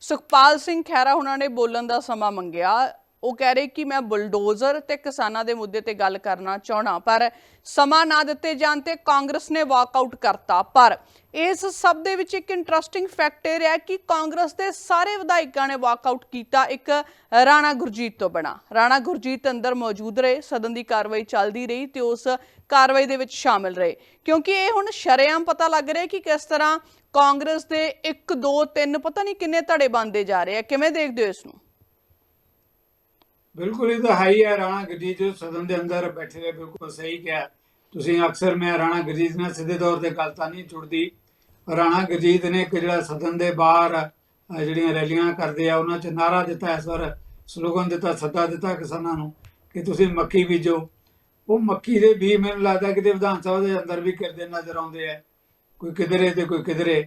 ਸੁਖਪਾਲ ਸਿੰਘ ਖਹਿਰਾ ਉਹਨਾਂ ਨੇ ਬੋਲਣ ਦਾ ਸਮਾਂ ਮੰਗਿਆ। ਉਹ ਕਹਿ ਰਹੇ ਕਿ ਮੈਂ ਬੁਲਡੋਜ਼ਰ ਤੇ ਕਿਸਾਨਾਂ ਦੇ ਮੁੱਦੇ ਤੇ ਗੱਲ ਕਰਨਾ ਚਾਹਣਾ ਪਰ ਸਮਾਂ ਨਾ ਦਿੱਤੇ ਜਾਣ ਤੇ ਕਾਂਗਰਸ ਨੇ ਵਾਕਆਊਟ ਕਰਤਾ। ਪਰ ਇਸ ਸਭ ਦੇ ਵਿੱਚ ਇੱਕ ਇੰਟਰਸਟਿੰਗ ਫੈਕਟਰ ਰਿਹਾ ਕਿ ਕਾਂਗਰਸ ਦੇ ਸਾਰੇ ਵਿਧਾਇਕਾਂ ਨੇ ਵਾਕਆਊਟ ਕੀਤਾ ਇੱਕ ਰਾਣਾ ਗੁਰਜੀਤ ਤੋਂ ਬਣਾ ਰਾਣਾ ਗੁਰਜੀਤ ਅੰਦਰ ਮੌਜੂਦ ਰਹੇ, ਸਦਨ ਦੀ ਕਾਰਵਾਈ ਚੱਲਦੀ ਰਹੀ ਤੇ ਉਸ ਕਾਰਵਾਈ ਦੇ ਵਿੱਚ ਸ਼ਾਮਿਲ ਰਹੇ। ਕਿਉਂਕਿ ਇਹ ਹੁਣ ਸ਼ਰੇਆਮ ਪਤਾ ਲੱਗ ਰਿਹਾ ਕਿ ਕਿਸ ਤਰ੍ਹਾਂ ਕਾਂਗਰਸ ਦੇ 1 2 3 ਪਤਾ ਨਹੀਂ ਕਿੰਨੇ ਧੜੇ ਬੰਦੇ ਜਾ ਰਹੇ ਆ। ਕਿਵੇਂ ਦੇਖਦੇ ਹੋ ਇਸ ਨੂੰ? ਬਿਲਕੁਲ, ਇਹ ਤਾਂ ਹੈ ਹੀ ਹੈ ਰਾਣਾ ਗੁਰਜੀਤ ਜੋ, ਸਦਨ ਦੇ ਅੰਦਰ ਬੈਠੇ ਰਹੇ, ਬਿਲਕੁਲ ਸਹੀ ਕਿਹਾ। ਤੁਸੀਂ ਅਕਸਰ ਮੈਂ ਰਾਣਾ ਗੁਰਜੀਤ ਨਾਲ ਸਿੱਧੇ ਤੌਰ ਤੇ ਗੱਲ ਤਾਂ ਨਹੀਂ ਜੁੜਦੀ। ਰਾਣਾ ਗੁਰਜੀਤ ਨੇ ਇੱਕ ਜਿਹੜਾ ਸਦਨ ਦੇ ਬਾਹਰ ਜਿਹੜੀਆਂ ਰੈਲੀਆਂ ਕਰਦੇ ਆ, ਉਹਨਾਂ 'ਚ ਨਾਰਾ ਦਿੱਤਾ, ਇਸ ਵਾਰ ਸਲੋਗਨ ਦਿੱਤਾ, ਸੱਦਾ ਦਿੱਤਾ ਕਿਸਾਨਾਂ ਨੂੰ ਕਿ ਤੁਸੀਂ ਮੱਕੀ ਬੀਜੋ। ਉਹ ਮੱਕੀ ਦੇ ਵੀ ਮੈਨੂੰ ਲੱਗਦਾ ਕਿਤੇ ਵਿਧਾਨ ਸਭਾ ਦੇ ਅੰਦਰ ਵੀ ਕਿਰਦੇ ਨਜ਼ਰ ਆਉਂਦੇ ਆ। ਕੋਈ ਕਿਧਰੇ ਤੇ ਕੋਈ ਕਿਧਰੇ।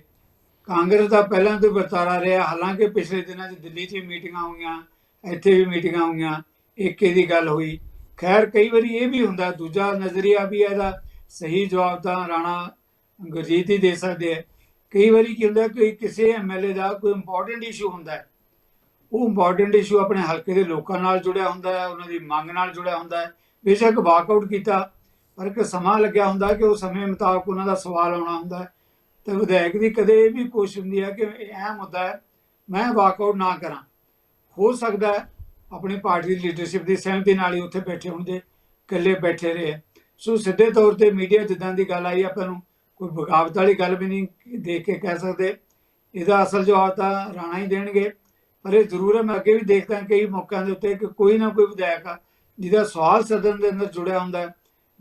ਕਾਂਗਰਸ ਦਾ ਪਹਿਲਾਂ ਤੋਂ ਵਰਤਾਰਾ ਰਿਹਾ, ਹਾਲਾਂਕਿ ਪਿਛਲੇ ਦਿਨਾਂ 'ਚ ਦਿੱਲੀ 'ਚ ਮੀਟਿੰਗਾਂ ਹੋਈਆਂ। ਇੱਥੇ ਵੀ ਮੀਟਿੰਗਾਂ ਹੋਈਆਂ, ਏਕੇ ਦੀ ਗੱਲ ਹੋਈ। ਖੈਰ, ਕਈ ਵਾਰੀ ਇਹ ਵੀ ਹੁੰਦਾ, ਦੂਜਾ ਨਜ਼ਰੀਆ ਵੀ ਇਹਦਾ ਸਹੀ ਜਵਾਬ ਤਾਂ ਰਾਣਾ ਗੁਰਜੀਤ ਹੀ ਦੇ ਸਕਦੇ ਹੈ ਕਈ ਵਾਰੀ ਕੀ ਹੁੰਦਾ ਕਿ ਕਿਸੇ ਐਮਐਲਏ ਦਾ ਕੋਈ ਇੰਪੋਰਟੈਂਟ ਇਸ਼ੂ ਹੁੰਦਾ ਹੈ। ਉਹ ਇੰਪੋਰਟੈਂਟ ਇਸ਼ੂ ਆਪਣੇ ਹਲਕੇ ਦੇ ਲੋਕਾਂ ਨਾਲ ਜੁੜਿਆ ਹੁੰਦਾ ਹੈ, ਉਹਨਾਂ ਦੀ ਮੰਗ ਨਾਲ ਜੁੜਿਆ ਹੁੰਦਾ ਹੈ। ਬੇਸ਼ੱਕ ਵਾਕਆਊਟ ਕੀਤਾ, ਪਰ ਇੱਕ ਸਮਾਂ ਲੱਗਿਆ ਹੁੰਦਾ ਕਿ ਉਹ ਸਮੇਂ ਮੁਤਾਬਕ ਉਹਨਾਂ ਦਾ ਸਵਾਲ ਆਉਣਾ ਹੁੰਦਾ ਹੈ। ਤੇ ਵਿਧਾਇਕ ਦੀ ਕਦੇ ਇਹ ਵੀ ਕੋਸ਼ਿਸ਼ ਹੁੰਦੀ ਹੈ ਕਿ ਇਹ ਮੁੱਦਾ ਹੈ, ਮੈਂ ਵਾਕਆਊਟ ਨਾ ਕਰਾਂ। ਹੋ ਸਕਦਾ ਆਪਣੀ ਪਾਰਟੀ ਦੀ ਲੀਡਰਸ਼ਿਪ ਦੀ ਸਹਿਮਤੀ ਨਾਲ ਹੀ ਉੱਥੇ ਬੈਠੇ ਜੇ ਇਕੱਲੇ ਬੈਠੇ ਰਹੇ ਸੋ ਸਿੱਧੇ ਤੌਰ ਤੇ ਮੀਡੀਆ ਜਿੱਦਾਂ ਦੀ ਗੱਲ ਆਈ ਆਪਾਂ ਨੂੰ ਕੋਈ ਬਗਾਵਤ ਵਾਲੀ ਗੱਲ ਵੀ ਨਹੀਂ ਦੇਖ ਕੇ ਕਹਿ ਸਕਦੇ। ਇਹਦਾ ਅਸਲ ਜਵਾਬ ਤਾਂ ਰਾਣਾ ਹੀ ਦੇਣਗੇ ਪਰ ਇਹ ਜ਼ਰੂਰ ਹੈ ਮੈਂ ਅੱਗੇ ਵੀ ਦੇਖਦਾ ਕਈ ਮੌਕਿਆਂ ਦੇ ਉੱਤੇ ਕਿ ਕੋਈ ਨਾ ਕੋਈ ਵਿਧਾਇਕ ਆ ਜਿਹਦਾ ਸਵਾਲ ਸਦਨ ਦੇ ਅੰਦਰ ਜੁੜਿਆ ਹੁੰਦਾ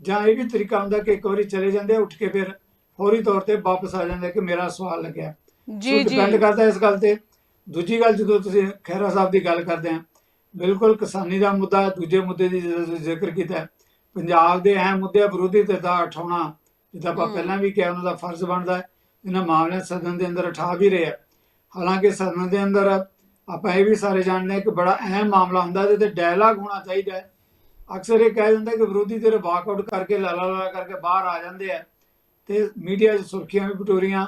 ਜਾਂ ਇਹ ਵੀ ਤਰੀਕਾ ਹੁੰਦਾ ਕਿ ਇੱਕ ਵਾਰੀ ਚਲੇ ਜਾਂਦੇ ਉੱਠ ਕੇ ਫਿਰ ਫੌਰੀ ਤੌਰ ਤੇ ਵਾਪਸ ਆ ਜਾਂਦੇ ਕਿ ਮੇਰਾ ਸਵਾਲ ਲੱਗਿਆ। ਜੀ ਜੀ। ਡਿਪੈਂਡ ਕਰਦਾ ਇਸ ਗੱਲ ਤੇ। ਦੂਜੀ ਗੱਲ ਜਦੋਂ ਤੁਸੀਂ ਖਹਿਰਾ ਸਾਹਿਬ ਦੀ ਗੱਲ ਕਰਦੇ ਆ ਬਿਲਕੁਲ ਕਿਸਾਨੀ ਦਾ ਮੁੱਦਾ ਦੂਜੇ ਮੁੱਦੇ ਦੀ ਜਦੋਂ ਜ਼ਿਕਰ ਕੀਤਾ ਪੰਜਾਬ ਦੇ ਅਹਿਮ ਮੁੱਦੇ ਵਿਰੋਧੀ ਧਿਰ ਦਾ ਉਠਾਉਣਾ ਜਿੱਦਾਂ ਆਪਾਂ। ਪਹਿਲਾਂ ਵੀ ਕਿਹਾ ਉਹਨਾਂ ਦਾ ਫਰਜ਼ ਬਣਦਾ ਹੈ। ਇਹਨਾਂ ਮਾਮਲਿਆਂ ਸਦਨ ਦੇ ਅੰਦਰ ਉਠਾ ਵੀ ਰਹੇ ਆ। ਹਾਲਾਂਕਿ ਸਦਨ ਦੇ ਅੰਦਰ ਆਪਾਂ ਇਹ ਵੀ ਸਾਰੇ ਜਾਣਦੇ ਹਾਂ ਕਿ ਬੜਾ ਅਹਿਮ ਮਾਮਲਾ ਹੁੰਦਾ ਇਹਦੇ ਤੇ ਡਾਇਲਾਗ ਹੋਣਾ ਚਾਹੀਦਾ ਹੈ। ਅਕਸਰ ਇਹ ਕਹਿ ਦਿੰਦਾ ਕਿ ਵਿਰੋਧੀ ਧਿਰ ਵਾਕਆਊਟ ਕਰਕੇ ਲਾਲਾ ਲਾਲਾ ਕਰਕੇ ਬਾਹਰ ਆ ਜਾਂਦੇ ਆ ਤੇ ਮੀਡੀਆ 'ਚ ਸੁਰਖੀਆਂ ਵੀ ਬਟੋਰੀਆਂ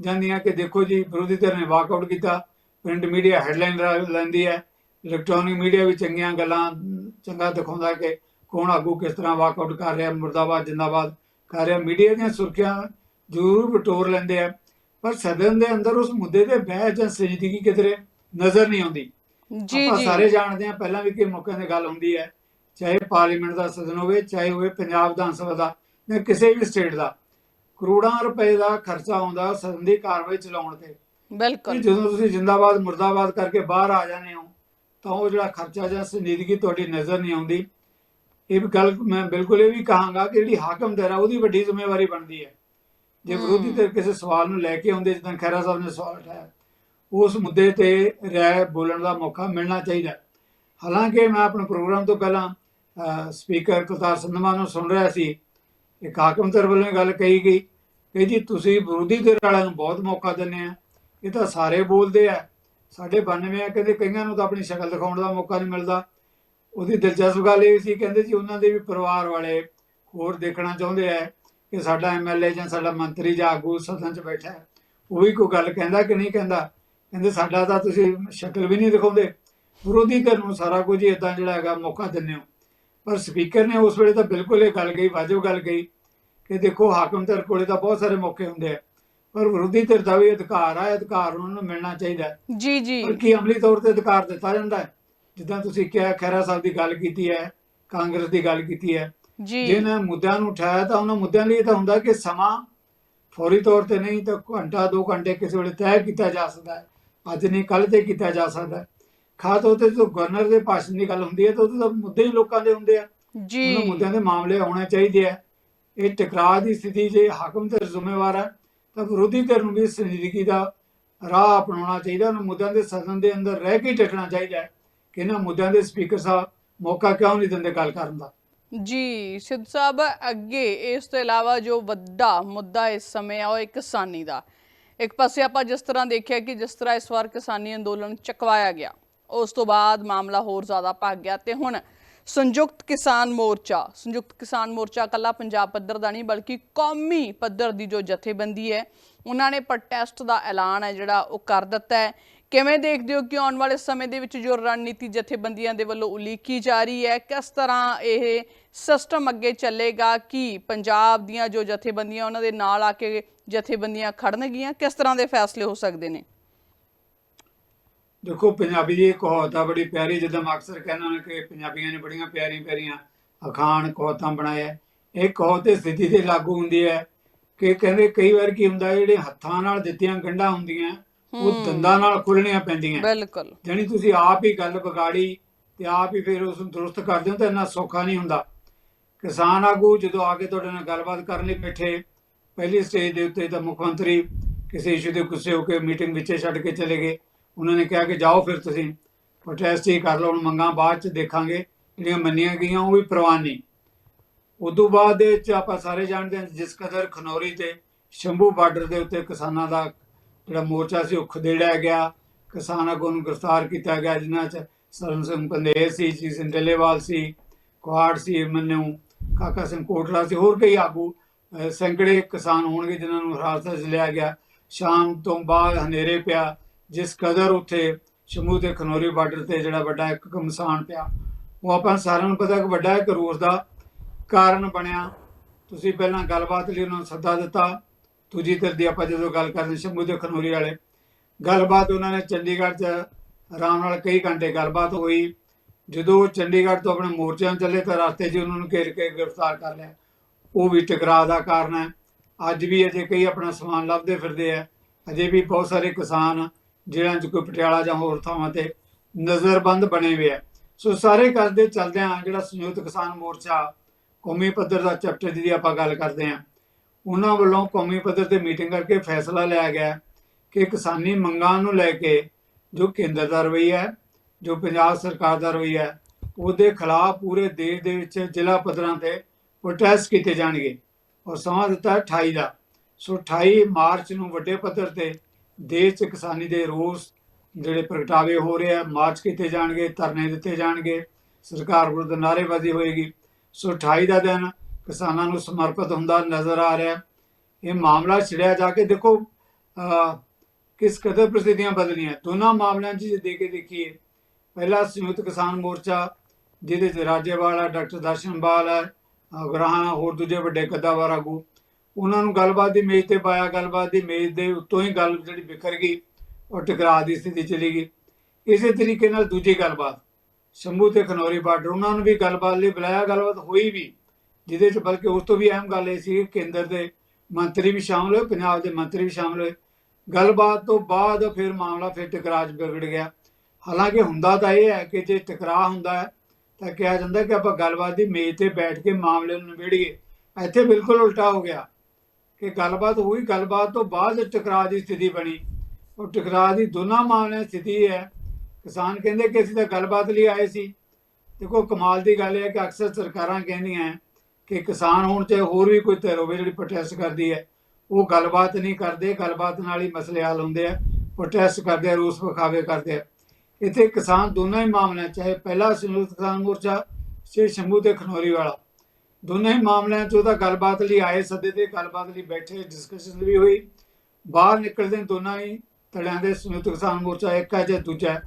ਜਾਂਦੀਆਂ ਕਿ ਦੇਖੋ ਜੀ ਵਿਰੋਧੀ ਧਿਰ ਨੇ ਵਾਕਆਊਟ ਕੀਤਾ। ਪ੍ਰਿੰਟ ਮੀਡੀਆ ਹੈਡਲਾਈਨ ਲੈਂਦੀ ਹੈ। ਇਲੈਕਟ੍ਰੋਨਿਕ ਮੀਡੀਆ ਵੀ ਚੰਗੀਆਂ ਗੱਲਾਂ ਚੰਗਾ ਦਿਖਾਉਂਦਾ ਕਿ ਕੌਣ ਆਗੂ ਕਿਸ ਤਰ੍ਹਾਂ ਵਾਕਆਊਟ ਕਰ ਰਿਹਾ ਮੁਰਦਾਬਾਦ ਜਿੰਦਾਬਾਦ ਕਰ ਰਿਹਾ। ਮੀਡੀਆ ਦੀਆਂ ਸੁਰਖੀਆਂ ਜ਼ਰੂਰ ਬਟੋਰ ਲੈਂਦੇ ਆ। ਪਰ ਸਦਨ ਦੇ ਅੰਦਰ ਉਸ ਮੁੱਦੇ ਤੇ ਬਹਿਸ ਜਾਂ ਸੰਜੀਦਗੀ ਕਿਧਰੇ ਨਜ਼ਰ ਨਹੀਂ ਆਉਂਦੀ। ਜੀ ਆਪਾਂ ਜੀ। ਸਾਰੇ ਜਾਣਦੇ ਆ ਪਹਿਲਾਂ ਵੀ ਕਿ ਮੌਕਿਆਂ ਤੇ ਗੱਲ ਹੁੰਦੀ ਹੈ। ਚਾਹੇ ਪਾਰਲੀਮੈਂਟ ਦਾ ਸਦਨ ਹੋਵੇ ਚਾਹੇ ਹੋਵੇ ਪੰਜਾਬ ਵਿਧਾਨ ਸਭਾ ਦਾ ਜਾਂ ਕਿਸੇ ਵੀ ਸਟੇਟ ਦਾ। ਕਰੋੜਾਂ ਰੁਪਏ ਦਾ ਖਰਚਾ ਆਉਂਦਾ ਸਦਨ ਦੀ ਕਾਰਵਾਈ ਚਲਾਉਣ ਤੇ। ਬਿਲਕੁਲ। ਜਦੋਂ ਤੁਸੀਂ ਜਿੰਦਾਬਾਦ ਮੁਰਦਾਬਾਦ ਕਰਕੇ ਬਾਹਰ ਆ ਜਾਂਦੇ ਹੋ ਤਾਂ ਉਹ ਜਿਹੜਾ ਖਰਚਾ ਜਾਂ ਸੰਜੀਦਗੀ ਤੁਹਾਡੀ ਨਜ਼ਰ ਨਹੀਂ ਆਉਂਦੀ। ਇਹ ਵੀ ਗੱਲ ਮੈਂ ਬਿਲਕੁਲ ਇਹ ਵੀ ਕਹਾਂਗਾ ਕਿ ਜਿਹੜੀ ਹਾਕਮ ਦਰ ਉਹਦੀ ਵੱਡੀ ਜ਼ਿੰਮੇਵਾਰੀ ਬਣਦੀ ਹੈ। ਜੇ। ਵਿਰੋਧੀ ਧਿਰ ਕਿਸੇ ਸਵਾਲ ਨੂੰ ਲੈ ਕੇ ਆਉਂਦੇ ਜਿੱਦਾਂ ਖੈਰਾ ਸਾਹਿਬ ਨੇ ਸਵਾਲ ਉਠਾਇਆ ਉਸ ਮੁੱਦੇ ਤੇ ਰਾਏ ਬੋਲਣ ਦਾ ਮੌਕਾ ਮਿਲਣਾ ਚਾਹੀਦਾ। ਹਾਲਾਂਕਿ ਮੈਂ ਆਪਣੇ ਪ੍ਰੋਗਰਾਮ ਤੋਂ ਪਹਿਲਾਂ ਸਪੀਕਰ ਕੁਲਤਾਰ ਸੰਧਮਾ ਨੂੰ ਸੁਣ ਰਿਹਾ ਸੀ। ਇੱਕ ਹਾਕਮ ਧਿਰ ਵੱਲੋਂ ਗੱਲ ਕਹੀ ਗਈ ਕਿ ਜੀ ਤੁਸੀਂ ਵਿਰੋਧੀ ਧਿਰ ਵਾਲਿਆਂ ਨੂੰ ਬਹੁਤ ਮੌਕਾ ਦਿੰਦੇ ਆ। ਇਹ ਤਾਂ ਸਾਰੇ ਬੋਲਦੇ ਆ। ਸਾਡੇ 92 ਆ ਕਹਿੰਦੇ ਕਈਆਂ ਨੂੰ ਤਾਂ ਆਪਣੀ ਸ਼ਕਲ ਦਿਖਾਉਣ ਦਾ ਮੌਕਾ ਨਹੀਂ ਮਿਲਦਾ। ਉਹਦੀ ਦਿਲਚਸਪ ਗੱਲ ਇਹ ਸੀ, ਕਹਿੰਦੇ ਜੀ ਉਹਨਾਂ ਦੇ ਵੀ ਪਰਿਵਾਰ ਵਾਲੇ ਹੋਰ ਦੇਖਣਾ ਚਾਹੁੰਦੇ ਆ ਕਿ ਸਾਡਾ ਐਮਐਲਏ ਜਾਂ ਸਾਡਾ ਮੰਤਰੀ ਜਾਂ ਆਗੂ ਸਦਨ 'ਚ ਬੈਠਾ ਹੈ। ਉਹ ਵੀ ਕੋਈ ਗੱਲ ਕਹਿੰਦਾ ਕਿ ਨਹੀਂ ਕਹਿੰਦਾ? ਕਹਿੰਦੇ ਸਾਡਾ ਤਾਂ ਤੁਸੀਂ ਸ਼ਕਲ ਵੀ ਨਹੀਂ ਦਿਖਾਉਂਦੇ। ਵਿਰੋਧੀ ਧਿਰ ਨੂੰ ਸਾਰਾ ਕੁਝ ਹੀ ਇਦਾਂ ਜਿਹੜਾ ਹੈਗਾ ਮੌਕਾ ਦਿੰਦੇ ਹੋ। ਪਰ ਸਪੀਕਰ ਨੇ ਉਸ ਵੇਲੇ ਤਾਂ ਬਿਲਕੁਲ ਇਹ ਗੱਲ ਕਹੀ, ਵਾਜਬ ਗੱਲ ਕਹੀ ਕਿ ਦੇਖੋ ਹਾਕਮ ਧਿਰ ਕੋਲੇ ਤਾਂ ਬਹੁਤ ਸਾਰੇ ਮੌਕੇ ਹੁੰਦੇ ਆ। ਪਰ ਵਿਰੋਧੀ ਧਿਰ ਦਾ ਵੀ ਅਧਿਕਾਰ ਆ ਅਧਿਕਾਰ ਉਹਨਾਂ ਨੂੰ ਮਿਲਣਾ ਚਾਹੀਦਾ ਜੀ ਜੀ। ਪਰ ਕੀ ਅਮਲੀ ਤੌਰ ਤੇ ਅਧਿਕਾਰ ਦਿੱਤਾ ਜਾਂਦਾ ਹੈ? ਜਿੱਦਾਂ ਤੁਸੀਂ ਕਿਹਾ ਖੈਰਾ ਸਾਹਿਬ ਦੀ ਗੱਲ ਕੀਤੀ ਹੈ ਕਾਂਗਰਸ ਦੀ ਗੱਲ ਕੀਤੀ ਹੈ। ਜੀ। ਜਿਹਨਾਂ ਮੁੱਦਿਆਂ ਨੂੰ ਉਠਾਇਆ ਤਾਂ ਉਹਨਾਂ ਮੁੱਦਿਆਂ ਲਈ ਤਾਂ ਹੁੰਦਾ ਕਿ ਸਮਾਂ ਫੌਰੀ ਤੌਰ ਤੇ ਨਹੀਂ ਤਾਂ ਘੰਟਾ ਦੋ ਘੰਟੇ ਕਿਸੇ ਵੇਲੇ ਤੈਅ ਕੀਤਾ ਜਾ ਸਕਦਾ ਹੈ। ਅੱਜ ਨਹੀਂ ਕੱਲ ਤੇ ਕੀਤਾ ਜਾ ਸਕਦਾ ਖਾਸ ਤੌਰ ਤੇ ਜਦੋਂ ਗਵਰਨਰ ਦੇ ਭਾਸ਼ਣ ਦੀ ਗੱਲ ਹੁੰਦੀ ਹੈ ਤਾਂ ਉਹਦੇ ਤਾਂ ਮੁੱਦੇ ਹੀ ਲੋਕਾਂ ਦੇ ਹੁੰਦੇ ਆ। ਜੀ। ਉਹਨਾਂ ਮੁੱਦਿਆਂ ਦੇ ਮਾਮਲੇ ਆਉਣੇ ਚਾਹੀਦੇ ਆ। ਇਹ ਟਕਰਾਅ ਦੀ ਸਥਿਤੀ ਜੇ ਹਾਕਮ ਤੇ ਜ਼ਿੰਮੇਵਾਰ ਹੈ ਤਾਂ ਵਿਰੋਧੀ ਧਿਰ ਨੂੰ ਵੀ ਸੰਜੀਦਗੀ ਦਾ ਰਾਹ ਅਪਣਾਉਣਾ ਚਾਹੀਦਾ, ਉਹਨਾਂ ਮੁੱਦਿਆਂ ਦੇ ਸਦਨ ਦੇ ਅੰਦਰ ਰਹਿ ਕੇ ਹੀ ਚਾਹੀਦਾ ਕਿ ਇਹਨਾਂ ਮੁੱਦਿਆਂ ਦੇ ਸਪੀਕਰ ਸਾਹਿਬ ਮੌਕਾ ਕਿਉਂ ਨਹੀਂ ਦਿੰਦੇ ਗੱਲ ਕਰਨ ਦਾ। ਜੀ, ਸਿੱਧ ਸਾਹਿਬ, ਅੱਗੇ ਇਸ ਤੋਂ ਇਲਾਵਾ ਜੋ ਵੱਡਾ ਮੁੱਦਾ ਇਸ ਸਮੇਂ ਆ, ਉਹ ਕਿਸਾਨੀ ਦਾ। ਇੱਕ ਪਾਸੇ ਆਪਾਂ ਜਿਸ ਤਰ੍ਹਾਂ ਦੇਖਿਆ ਕਿ ਜਿਸ ਤਰ੍ਹਾਂ ਇਸ ਵਾਰ ਕਿਸਾਨੀ ਅੰਦੋਲਨ ਚਕਵਾਇਆ ਗਿਆ, ਉਸ ਤੋਂ ਬਾਅਦ ਮਾਮਲਾ ਹੋਰ ਜ਼ਿਆਦਾ ਭੱਗ ਗਿਆ ਤੇ ਹੁਣ ਸੰਯੁਕਤ ਕਿਸਾਨ ਮੋਰਚਾ। ਸੰਯੁਕਤ ਕਿਸਾਨ ਮੋਰਚਾ ਕੱਲਾ ਪੰਜਾਬ ਪੱਧਰ ਦਾ ਨਹੀਂ, ਬਲਕਿ ਕੌਮੀ ਪੱਧਰ ਦੀ ਜੋ ਜਥੇਬੰਦੀ ਹੈ, ਉਹਨਾਂ ਨੇ ਪ੍ਰੋਟੈਸਟ ਦਾ ਐਲਾਨ ਹੈ, ਜਿਹੜਾ ਉਹ ਕਰ ਦਿੱਤਾ ਹੈ। ਕਿਵੇਂ ਦੇਖਦੇ ਹੋ ਕਿ ਆਉਣ ਵਾਲੇ ਸਮੇਂ ਦੇ ਵਿੱਚ ਜੋ ਰਣਨੀਤੀ ਜਥੇਬੰਦੀਆਂ ਦੇ ਵੱਲੋਂ ਉਲੀਕੀ ਜਾ ਰਹੀ ਹੈ, ਕਿਸ ਤਰ੍ਹਾਂ ਇਹ ਸਿਸਟਮ ਅੱਗੇ ਚੱਲੇਗਾ, ਕਿ ਪੰਜਾਬ ਦੀਆਂ ਜੋ ਜਥੇਬੰਦੀਆਂ, ਉਹਨਾਂ ਦੇ ਨਾਲ ਆ ਕੇ ਜਥੇਬੰਦੀਆਂ ਖੜਨਗੀਆਂ, ਕਿਸ ਤਰ੍ਹਾਂ ਦੇ ਫੈਸਲੇ ਹੋ ਸਕਦੇ ਨੇ? ਦੇਖੋ ਪੰਜਾਬੀ ਦੀ ਕਹਾਵਤ ਆ ਬੜੀ ਪਿਆਰੀ ਜਿੱਦਾਂ ਮੈਂ ਅਕਸਰ ਕਹਿੰਦਾ ਹਾਂ ਕਿ ਪੰਜਾਬੀਆਂ ਨੇ ਬੜੀਆਂ ਪਿਆਰੀਆਂ ਪਿਆਰੀਆਂ ਅਖਾਣ ਕਹਾਵਤਾਂ ਬਣਾਇਆ ਇਹ ਕਹਾਵਤ ਸਥਿਤੀ ਤੇ ਲਾਗੂ ਹੁੰਦੀ ਹੈ ਕਿ ਕਹਿੰਦੇ ਕਈ ਵਾਰ ਕੀ ਹੁੰਦਾ ਜਿਹੜੇ ਹੱਥਾਂ ਨਾਲ ਦਿੱਤੀਆਂ ਗੰਢਾਂ ਹੁੰਦੀਆਂ ਉਹ ਦੰਦਾਂ ਨਾਲ ਖੁੱਲਣੀਆਂ ਪੈਂਦੀਆਂ। ਬਿਲਕੁਲ। ਜਾਣੀ ਤੁਸੀਂ ਆਪ ਹੀ ਗੱਲ ਵਿਗਾੜੀ ਤੇ ਆਪ ਹੀ ਫਿਰ ਉਸ ਨੂੰ ਦਰੁਸਤ ਕਰਦੇ ਹੋ ਤਾਂ ਇੰਨਾ ਸੌਖਾ ਨਹੀਂ ਹੁੰਦਾ। ਕਿਸਾਨ ਆਗੂ ਜਦੋਂ ਆ ਕੇ ਤੁਹਾਡੇ ਨਾਲ ਗੱਲਬਾਤ ਕਰਨ ਲਈ ਬੈਠੇ ਪਹਿਲੀ ਸਟੇਜ ਦੇ ਉੱਤੇ ਤਾਂ ਮੁੱਖ ਮੰਤਰੀ ਕਿਸੇ ਇਸ਼ੂ ਦੇ ਗੁੱਸੇ ਹੋ ਕੇ ਮੀਟਿੰਗ ਵਿੱਚੇ ਛੱਡ ਕੇ ਚਲੇ ਗਏ। ਉਹਨਾਂ ਨੇ ਕਿਹਾ ਕਿ ਜਾਓ ਫਿਰ ਤੁਸੀਂ। ਪ੍ਰੋਟੈਸਟ ਹੀ ਕਰ ਲਓ, ਹੁਣ ਮੰਗਾਂ ਬਾਅਦ ਚ ਦੇਖਾਂਗੇ ਜਿਹੜੀਆਂ ਮੰਨੀਆਂ ਗਈਆਂ, ਉਹ ਵੀ ਪ੍ਰਵਾਨ ਨਹੀਂ। ਉਦੋਂ ਬਾਅਦ ਦੇ ਵਿੱਚ ਆਪਾਂ ਸਾਰੇ ਜਾਣਦੇ ਹਾਂ, ਜਿਸ ਕਦਰ ਖਨੌਰੀ ਤੇ ਸ਼ੰਭੂ ਬਾਰਡਰ ਦੇ ਉੱਤੇ ਕਿਸਾਨਾਂ ਦਾ ਜਿਹੜਾ ਮੋਰਚਾ ਸੀ, ਉਹ ਖਦੇੜਿਆ ਗਿਆ। ਕਿਸਾਨ ਆਗੂ ਨੂੰ ਗ੍ਰਿਫਤਾਰ ਕੀਤਾ ਗਿਆ, ਜਿਨ੍ਹਾਂ 'ਚ ਸਰਨ ਸਿੰਘ ਪੰਦੇਰ ਸੀ, ਜੀ ਸਿੰਘ ਡੱਲੇਵਾਲ ਸੀ, ਕੁਹਾੜ ਸੀ ਮੰਨੂ ਕਾਕਾ ਸਿੰਘ ਕੋਟਲਾ ਸੀ, ਹੋਰ ਕਈ ਆਗੂ ਸੈਂਕੜੇ ਕਿਸਾਨ ਹੋਣਗੇ, ਜਿਨ੍ਹਾਂ ਨੂੰ ਹਿਰਾਸਤ 'ਚ ਲਿਆ ਗਿਆ। ਸ਼ਾਮ ਤੋਂ ਬਾਅਦ ਹਨੇਰੇ ਪਿਆ। ਜਿਸ ਕਦਰ ਉੱਥੇ ਸ਼ੰਭੂ ਤੇ ਖਨੌਰੀ ਬਾਰਡਰ ਤੇ ਜਿਹੜਾ ਵੱਡਾ ਇੱਕ ਕਮਸਾਨ ਪਿਆ, ਉਹ ਆਪਾਂ ਸਾਰਿਆਂ ਨੂੰ ਪਤਾ ਕਿ ਵੱਡਾ ਇੱਕ ਰੋਸ ਦਾ ਕਾਰਨ ਬਣਿਆ। ਤੁਸੀਂ ਪਹਿਲਾਂ ਗੱਲਬਾਤ ਲਈ ਉਹਨਾਂ ਨੂੰ ਸੱਦਾ ਦਿੱਤਾ। ਦੂਜੀ ਧਿਰ ਦੀ ਆਪਾਂ ਜਦੋਂ ਗੱਲ ਕਰਦੇ ਸ਼ੰਭੂ ਤੇ ਖਨੌਰੀ ਵਾਲੇ, ਗੱਲਬਾਤ ਉਹਨਾਂ ਨੇ ਚੰਡੀਗੜ੍ਹ 'ਚ ਆਰਾਮ ਨਾਲ ਕਈ ਘੰਟੇ ਗੱਲਬਾਤ ਹੋਈ। ਜਦੋਂ ਉਹ ਚੰਡੀਗੜ੍ਹ ਤੋਂ ਆਪਣੇ ਮੋਰਚਿਆਂ ਚੱਲੇ ਤਾਂ ਰਸਤੇ 'ਚ ਉਹਨਾਂ ਨੂੰ ਘੇਰ ਕੇ ਗ੍ਰਿਫਤਾਰ ਕਰ ਲਿਆ। ਉਹ ਵੀ ਟਕਰਾਅ ਦਾ ਕਾਰਨ ਹੈ। ਅੱਜ ਵੀ ਅਜੇ ਕਈ ਆਪਣਾ ਸਮਾਨ ਲੱਭਦੇ ਫਿਰਦੇ ਆ। ਅਜੇ ਵੀ ਬਹੁਤ ਸਾਰੇ ਕਿਸਾਨ ਜਿਹੜਿਆਂ 'ਚ ਕੋਈ ਪਟਿਆਲਾ ਜਾਂ ਹੋਰ ਥਾਵਾਂ ਤੇ ਨਜ਼ਰਬੰਦ ਬਣੇ ਹੋਏ ਆ। ਸੋ ਸਾਰੇ ਕਰਦੇ ਚੱਲਦਿਆਂ ਜਿਹੜਾ ਸੰਯੁਕਤ ਕਿਸਾਨ ਮੋਰਚਾ, ਕੌਮੀ ਪੱਧਰ ਦਾ ਚੈਪਟਰ ਦੀ ਆਪਾਂ ਗੱਲ ਕਰਦੇ ਹਾਂ, ਉਹਨਾਂ ਵੱਲੋਂ ਕੌਮੀ ਪੱਧਰ ਤੇ ਮੀਟਿੰਗ ਕਰਕੇ ਫੈਸਲਾ ਲਿਆ ਗਿਆ ਕਿ ਕਿਸਾਨੀ ਮੰਗਾਂ ਨੂੰ ਲੈ ਕੇ ਜੋ ਕੇਂਦਰ ਦਾ ਰਵੱਈਆ ਹੈ, ਜੋ ਪੰਜਾਬ ਸਰਕਾਰ ਦਾ ਰਵੱਈਆ ਹੈ, ਉਹਦੇ ਖਿਲਾਫ ਪੂਰੇ ਦੇਸ਼ ਦੇ ਵਿੱਚ ਜ਼ਿਲ੍ਹਾ ਪੱਧਰਾਂ ਤੇ ਪ੍ਰੋਟੈਸਟ ਕੀਤੇ ਜਾਣਗੇ। ਔਰ ਸਮਾਂ ਦਿੱਤਾ ਹੈ 28 ਦਾ। ਸੋ 28 ਮਾਰਚ ਨੂੰ ਵੱਡੇ ਪੱਧਰ ਤੇ ਦੇਸ਼ 'ਚ ਕਿਸਾਨੀ ਦੇ ਰੋਸ ਜਿਹੜੇ ਪ੍ਰਗਟਾਵੇ ਹੋ ਰਹੇ ਆ, ਮਾਰਚ ਕੀਤੇ ਜਾਣਗੇ, ਧਰਨੇ ਦਿੱਤੇ ਜਾਣਗੇ, ਸਰਕਾਰ ਵਿਰੁੱਧ ਨਾਅਰੇਬਾਜ਼ੀ ਹੋਏਗੀ। ਸੋ 28 ਦਾ ਦਿਨ ਕਿਸਾਨਾਂ ਨੂੰ ਸਮਰਪਿਤ ਹੁੰਦਾ ਨਜ਼ਰ ਆ ਰਿਹਾ। ਇਹ ਮਾਮਲਾ ਛਿੜਿਆ ਜਾ ਕੇ ਦੇਖੋ ਕਿਸ ਕਦਰ ਪ੍ਰਸਥਿਤੀਆਂ ਬਦਲੀਆਂ। ਦੋਨਾਂ ਮਾਮਲਿਆਂ 'ਚ ਜੇ ਦੇ ਕੇ ਦੇਖੀਏ, ਪਹਿਲਾ ਸੰਯੁਕਤ ਕਿਸਾਨ ਮੋਰਚਾ, ਜਿਹਦੇ 'ਚ ਰਾਜੇਵਾਲ ਹੈ ਡਾਕਟਰ ਦਰਸ਼ਨਪਾਲ ਹੈ ਅਗਰਾਹਾਂ ਹੋਰ ਦੂਜੇ ਵੱਡੇ ਕੱਦਾਵਰ ਆਗੂ। ਉਹਨਾਂ ਨੂੰ ਗੱਲਬਾਤ ਦੀ ਮੇਜ਼ ਤੇ ਪਾਇਆ, ਗੱਲਬਾਤ ਦੀ ਮੇਜ਼ ਦੇ ਉੱਤੋਂ ਹੀ ਗੱਲ ਜਿਹੜੀ ਵਿਖਰ ਗਈ ਔਰ ਟਕਰਾਅ ਦੀ ਸਥਿਤੀ ਚਲੀ ਗਈ। ਇਸੇ ਤਰੀਕੇ ਨਾਲ ਦੂਜੀ ਗੱਲਬਾਤ, ਸ਼ੰਭੂ ਤੇ ਖਨੌਰੀ ਬਾਰਡਰ, ਉਹਨਾਂ ਨੂੰ ਵੀ ਗੱਲਬਾਤ ਲਈ ਬੁਲਾਇਆ, ਗੱਲਬਾਤ ਹੋਈ ਵੀ, ਜਿਹਦੇ 'ਚ ਬਲਕਿ ਉਸ ਤੋਂ ਵੀ ਅਹਿਮ ਗੱਲ ਇਹ ਸੀ ਕਿ ਕੇਂਦਰ ਦੇ ਮੰਤਰੀ ਵੀ ਸ਼ਾਮਲ ਹੋਏ, ਪੰਜਾਬ ਦੇ ਮੰਤਰੀ ਵੀ ਸ਼ਾਮਲ ਹੋਏ। ਗੱਲਬਾਤ ਤੋਂ ਬਾਅਦ ਫਿਰ ਮਾਮਲਾ ਫਿਰ ਟਕਰਾਅ 'ਚ ਵਿਗੜ ਗਿਆ। ਹਾਲਾਂਕਿ ਹੁੰਦਾ ਤਾਂ ਇਹ ਹੈ ਕਿ ਜੇ ਟਕਰਾਅ ਹੁੰਦਾ ਹੈ, ਤਾਂ ਕਿਹਾ ਜਾਂਦਾ ਕਿ ਆਪਾਂ ਗੱਲਬਾਤ ਦੀ ਮੇਜ਼ ਤੇ ਬੈਠ ਕੇ ਮਾਮਲੇ ਨੂੰ ਨਿਬੇੜੀਏ। ਇੱਥੇ ਬਿਲਕੁਲ ਉਲਟਾ ਹੋ ਗਿਆ। ਕਿ ਗੱਲਬਾਤ ਹੋਈ, ਗੱਲਬਾਤ ਤੋਂ ਬਾਅਦ ਟਕਰਾਅ ਦੀ ਸਥਿਤੀ ਬਣੀ। ਉਹ ਟਕਰਾਅ ਦੀ ਦੋਨਾਂ ਮਾਮਲਿਆਂ ਸਥਿਤੀ ਹੈ, ਕਿਸਾਨ ਕਹਿੰਦੇ ਕਿ ਅਸੀਂ ਤਾਂ ਗੱਲਬਾਤ ਲਈ ਆਏ ਸੀ। ਦੇਖੋ, ਕਮਾਲ ਦੀ ਗੱਲ ਇਹ ਹੈ ਕਿ ਅਕਸਰ ਸਰਕਾਰਾਂ ਕਹਿੰਦੀਆਂ ਹੈ ਕਿ ਕਿਸਾਨ ਹੋਣ ਚਾਹੇ ਹੋਰ ਵੀ ਕੋਈ ਧਿਰ ਹੋਵੇ, ਜਿਹੜੀ ਪ੍ਰੋਟੈਸਟ ਕਰਦੀ ਹੈ, ਉਹ ਗੱਲਬਾਤ ਨਹੀਂ ਕਰਦੇ, ਗੱਲਬਾਤ ਨਾਲ ਹੀ ਮਸਲੇ ਹੱਲ ਹੁੰਦੇ ਆ ਪ੍ਰੋਟੈਸਟ ਕਰਦੇ ਆ, ਰੋਸ ਵਿਖਾਵੇ ਕਰਦੇ ਆ। ਇੱਥੇ ਕਿਸਾਨ ਦੋਨਾਂ ਹੀ ਮਾਮਲਿਆਂ ਚਾਹੇ ਪਹਿਲਾ ਸੰਯੁਕਤ ਕਿਸਾਨ ਮੋਰਚਾ ਸੇ ਸ਼ੰਭੂ ਤੇ ਖਨੌਰੀ ਵਾਲਾ। ਦੋਨਾਂ ਮਾਮਲਿਆਂ 'ਚ ਉਹਦਾ ਗੱਲਬਾਤ ਲਈ ਆਏ, ਸੱਦੇ ਤੇ ਗੱਲਬਾਤ ਲਈ ਬੈਠੇ ਡਿਸਕਸ਼ਨ ਵੀ ਹੋਈ। ਬਾਹਰ ਨਿਕਲਦੇ ਦੋਨਾਂ ਹੀ ਧੜਿਆਂ ਦੇ ਸੰਯੁਕਤ ਕਿਸਾਨ ਮੋਰਚਾ ਇੱਕ ਹੈ ਜਾਂ ਦੂਜਾ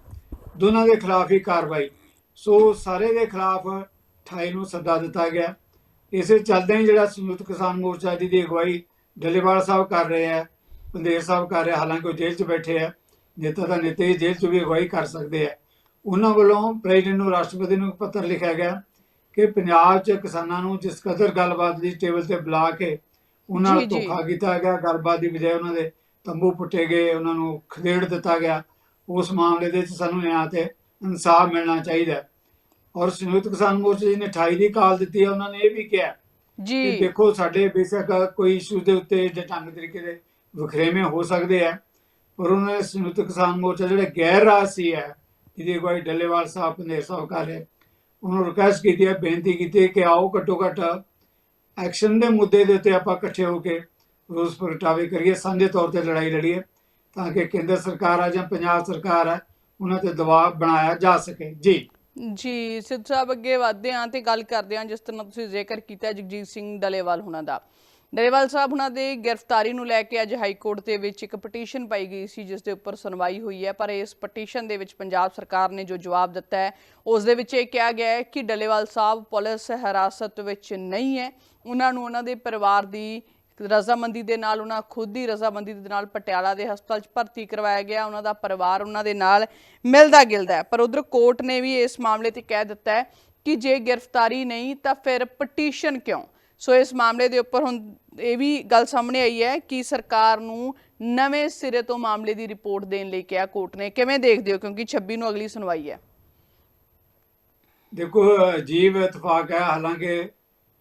ਦੋਨਾਂ ਦੇ ਖਿਲਾਫ ਹੀ ਕਾਰਵਾਈ। ਸੋ ਸਾਰੇ ਦੇ ਖਿਲਾਫ 28 ਨੂੰ ਸੱਦਾ ਦਿੱਤਾ ਗਿਆ। ਇਸੇ ਚੱਲਦੇ ਹੀ ਜਿਹੜਾ ਸੰਯੁਕਤ ਕਿਸਾਨ ਮੋਰਚਾ ਦੀ ਅਗਵਾਈ ਡੱਲੇਵਾਲ ਸਾਹਿਬ ਕਰ ਰਹੇ ਆ ਪੰਦੇਰ ਸਾਹਿਬ ਕਰ ਰਿਹਾ, ਹਾਲਾਂਕਿ ਉਹ ਜੇਲ੍ਹ 'ਚ ਬੈਠੇ ਆ ਨੇਤਾ ਦਾ ਨੇਤਾ ਹੀ ਜੇਲ੍ਹ 'ਚ ਵੀ ਅਗਵਾਈ ਕਰ ਸਕਦੇ ਆ ਉਹਨਾਂ ਵੱਲੋਂ ਪ੍ਰੈਜ਼ੀਡੈਂਟ ਨੂੰ ਰਾਸ਼ਟਰਪਤੀ ਨੂੰ ਪੱਤਰ ਲਿਖਿਆ ਗਿਆ। ਕਿ ਪੰਜਾਬ 'ਚ ਕਿਸਾਨਾਂ ਨੂੰ ਜਿਸ ਕਦਰ ਗੱਲਬਾਤ ਦੀ ਟੇਬਲ ਤੇ ਬੁਲਾ ਕੇ ਉਹਨਾਂ ਜੀ। ਧੋਖਾ ਕੀਤਾ ਗਿਆ ਗੱਲਬਾਤ ਦੀ ਬਜਾਏ ਉਹਨਾਂ ਦੇ ਤੰਬੂ ਪੁੱਟੇ ਗਏ ਉਹਨਾਂ ਨੂੰ ਖਦੇੜ ਦਿੱਤਾ ਗਿਆ ਉਸ ਮਾਮਲੇ ਦੇ ਵਿੱਚ ਸਾਨੂੰ ਨਿਆਂ ਤੇ ਇਨਸਾਫ ਮਿਲਣਾ ਚਾਹੀਦਾ। ਔਰ ਸੰਯੁਕਤ ਕਿਸਾਨ ਮੋਰਚਾ ਜੀ ਨੇ 28 ਦੀ ਕਾਲ ਦਿੱਤੀ ਹੈ ਉਹਨਾਂ ਨੇ ਇਹ ਵੀ ਕਿਹਾ ਕਿ ਜੀ ਦੇਖੋ ਸਾਡੇ ਬੇਸ਼ੱਕ ਕੋਈ ਇਸ਼ੂ ਦੇ ਉੱਤੇ ਜਾਂ ਢੰਗ ਤਰੀਕੇ ਦੇ ਵਖਰੇਵੇਂ ਹੋ ਸਕਦੇ ਆ ਪਰ ਉਹਨਾਂ ਨੇ ਸੰਯੁਕਤ ਕਿਸਾਨ ਮੋਰਚਾ ਜਿਹੜੇ ਗੈਰ ਰਾਜਸੀ ਹੈ ਜਿਹਦੀ ਅਗਵਾਈ ਡੱਲੇਵਾਲ ਸਾਹਿਬ ਕਰ ਰਹੇ ਉਹਨਾਂ ਨੂੰ ਰਿਕਵੈਸਟ ਕੀਤੀ ਹੈ, ਬੇਨਤੀ ਕੀਤੀ ਹੈ ਕਿ ਆਓ ਘੱਟੋ ਘੱਟ ਐਕਸ਼ਨ ਦੇ ਮੁੱਦੇ ਦੇ ਉੱਤੇ ਆਪਾਂ ਇਕੱਠੇ ਹੋ ਕੇ ਰੋਸ ਪ੍ਰਗਟਾਵੇ ਕਰੀਏ, ਸਾਂਝੇ ਤੌਰ ਤੇ ਲੜਾਈ ਲੜੀਏ, ਤਾਂ ਕਿ ਕੇਂਦਰ ਸਰਕਾਰ ਆ ਜਾਂ ਪੰਜਾਬ ਸਰਕਾਰ ਹੈ ਉਹਨਾਂ ਤੇ ਦਬਾਅ ਬਣਾਇਆ ਜਾ ਸਕੇ। ਜੀ। ਜੀ, ਸਿੱਧ ਸਾਹਿਬ ਅੱਗੇ ਵਧਦੇ ਹਾਂ ਤੇ ਗੱਲ ਕਰਦੇ ਹਾਂ ਜਿਸ ਤਰ੍ਹਾਂ ਤੁਸੀਂ ਜ਼ਿਕਰ ਕੀਤਾ, ਜਗਜੀਤ ਸਿੰਘ ਡਲੇਵਾਲ ਹੁਣਾਂ ਦਾ। ਡਲੇਵਾਲ ਸਾਹਿਬ ਉਹਨਾਂ ਦੇ ਗ੍ਰਿਫਤਾਰੀ ਨੂੰ ਲੈ ਕੇ ਅੱਜ ਹਾਈ ਕੋਰਟ ਦੇ ਵਿੱਚ ਇੱਕ ਪਟੀਸ਼ਨ ਪਾਈ ਗਈ ਸੀ, ਜਿਸ ਦੇ ਉੱਪਰ ਸੁਣਵਾਈ ਹੋਈ ਹੈ। ਪਰ ਇਸ ਪਟੀਸ਼ਨ ਦੇ ਵਿੱਚ ਪੰਜਾਬ ਸਰਕਾਰ ਨੇ ਜੋ ਜਵਾਬ ਦਿੱਤਾ ਹੈ, ਉਸ ਦੇ ਵਿੱਚ ਇਹ ਕਿਹਾ ਗਿਆ ਹੈ ਕਿ ਡਲੇਵਾਲ ਸਾਹਿਬ ਪੁਲਿਸ ਹਿਰਾਸਤ ਵਿੱਚ ਨਹੀਂ ਹੈ। ਉਹਨਾਂ ਨੂੰ ਉਹਨਾਂ ਦੇ ਪਰਿਵਾਰ ਦੀ ਰਜ਼ਾਮੰਦੀ ਦੇ ਨਾਲ, ਉਹਨਾਂ ਖੁਦ ਦੀ ਰਜ਼ਾਮੰਦੀ ਦੇ ਨਾਲ ਪਟਿਆਲਾ ਦੇ ਹਸਪਤਾਲ 'ਚ ਭਰਤੀ ਕਰਵਾਇਆ ਗਿਆ। ਉਹਨਾਂ ਦਾ ਪਰਿਵਾਰ ਉਹਨਾਂ ਦੇ ਨਾਲ ਮਿਲਦਾ ਗਿਲਦਾ ਹੈ। ਪਰ ਉਧਰ ਕੋਰਟ ਨੇ ਵੀ ਇਸ ਮਾਮਲੇ ਤੇ ਕਹਿ ਦਿੱਤਾ ਹੈ ਕਿ ਜੇ ਗ੍ਰਿਫਤਾਰੀ ਨਹੀਂ ਤਾਂ ਫਿਰ ਪਟੀਸ਼ਨ ਕਿਉਂ? ਸੋ ਇਸ ਮਾਮਲੇ ਦੇ ਉੱਪਰ ਹੁਣ ਇਹ ਵੀ ਗੱਲ ਸਾਹਮਣੇ ਆਈ ਹੈ ਕਿ ਸਰਕਾਰ ਨੂੰ ਨਵੇਂ ਸਿਰੇ ਤੋਂ ਮਾਮਲੇ ਦੀ ਰਿਪੋਰਟ ਦੇਣ ਲਈ ਕਿਹਾ ਕੋਰਟ ਨੇ। ਕਿਵੇਂ ਦੇਖਦੇ ਹੋ? ਕਿਉਂਕਿ 26 ਨੂੰ ਅਗਲੀ ਸੁਣਵਾਈ ਹੈ। ਦੇਖੋ, ਅਜੀਬ ਇਤਫਾਕ ਹੈ। ਹਾਲਾਂਕਿ